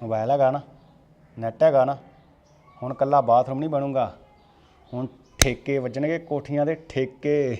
ਮੋਬਾਈਲ ਹੈਗਾ ਨਾ। ਨੈਟ ਹੈਗਾ ਨਾ। ਹੁਣ ਕੱਲਾ ਬਾਥਰੂਮ ਨਹੀਂ ਬਣੂਗਾ। ਹੁਣ ਠੇਕੇ ਵੱਜਣਗੇ ਕੋਠੀਆਂ ਦੇ ਠੇਕੇ।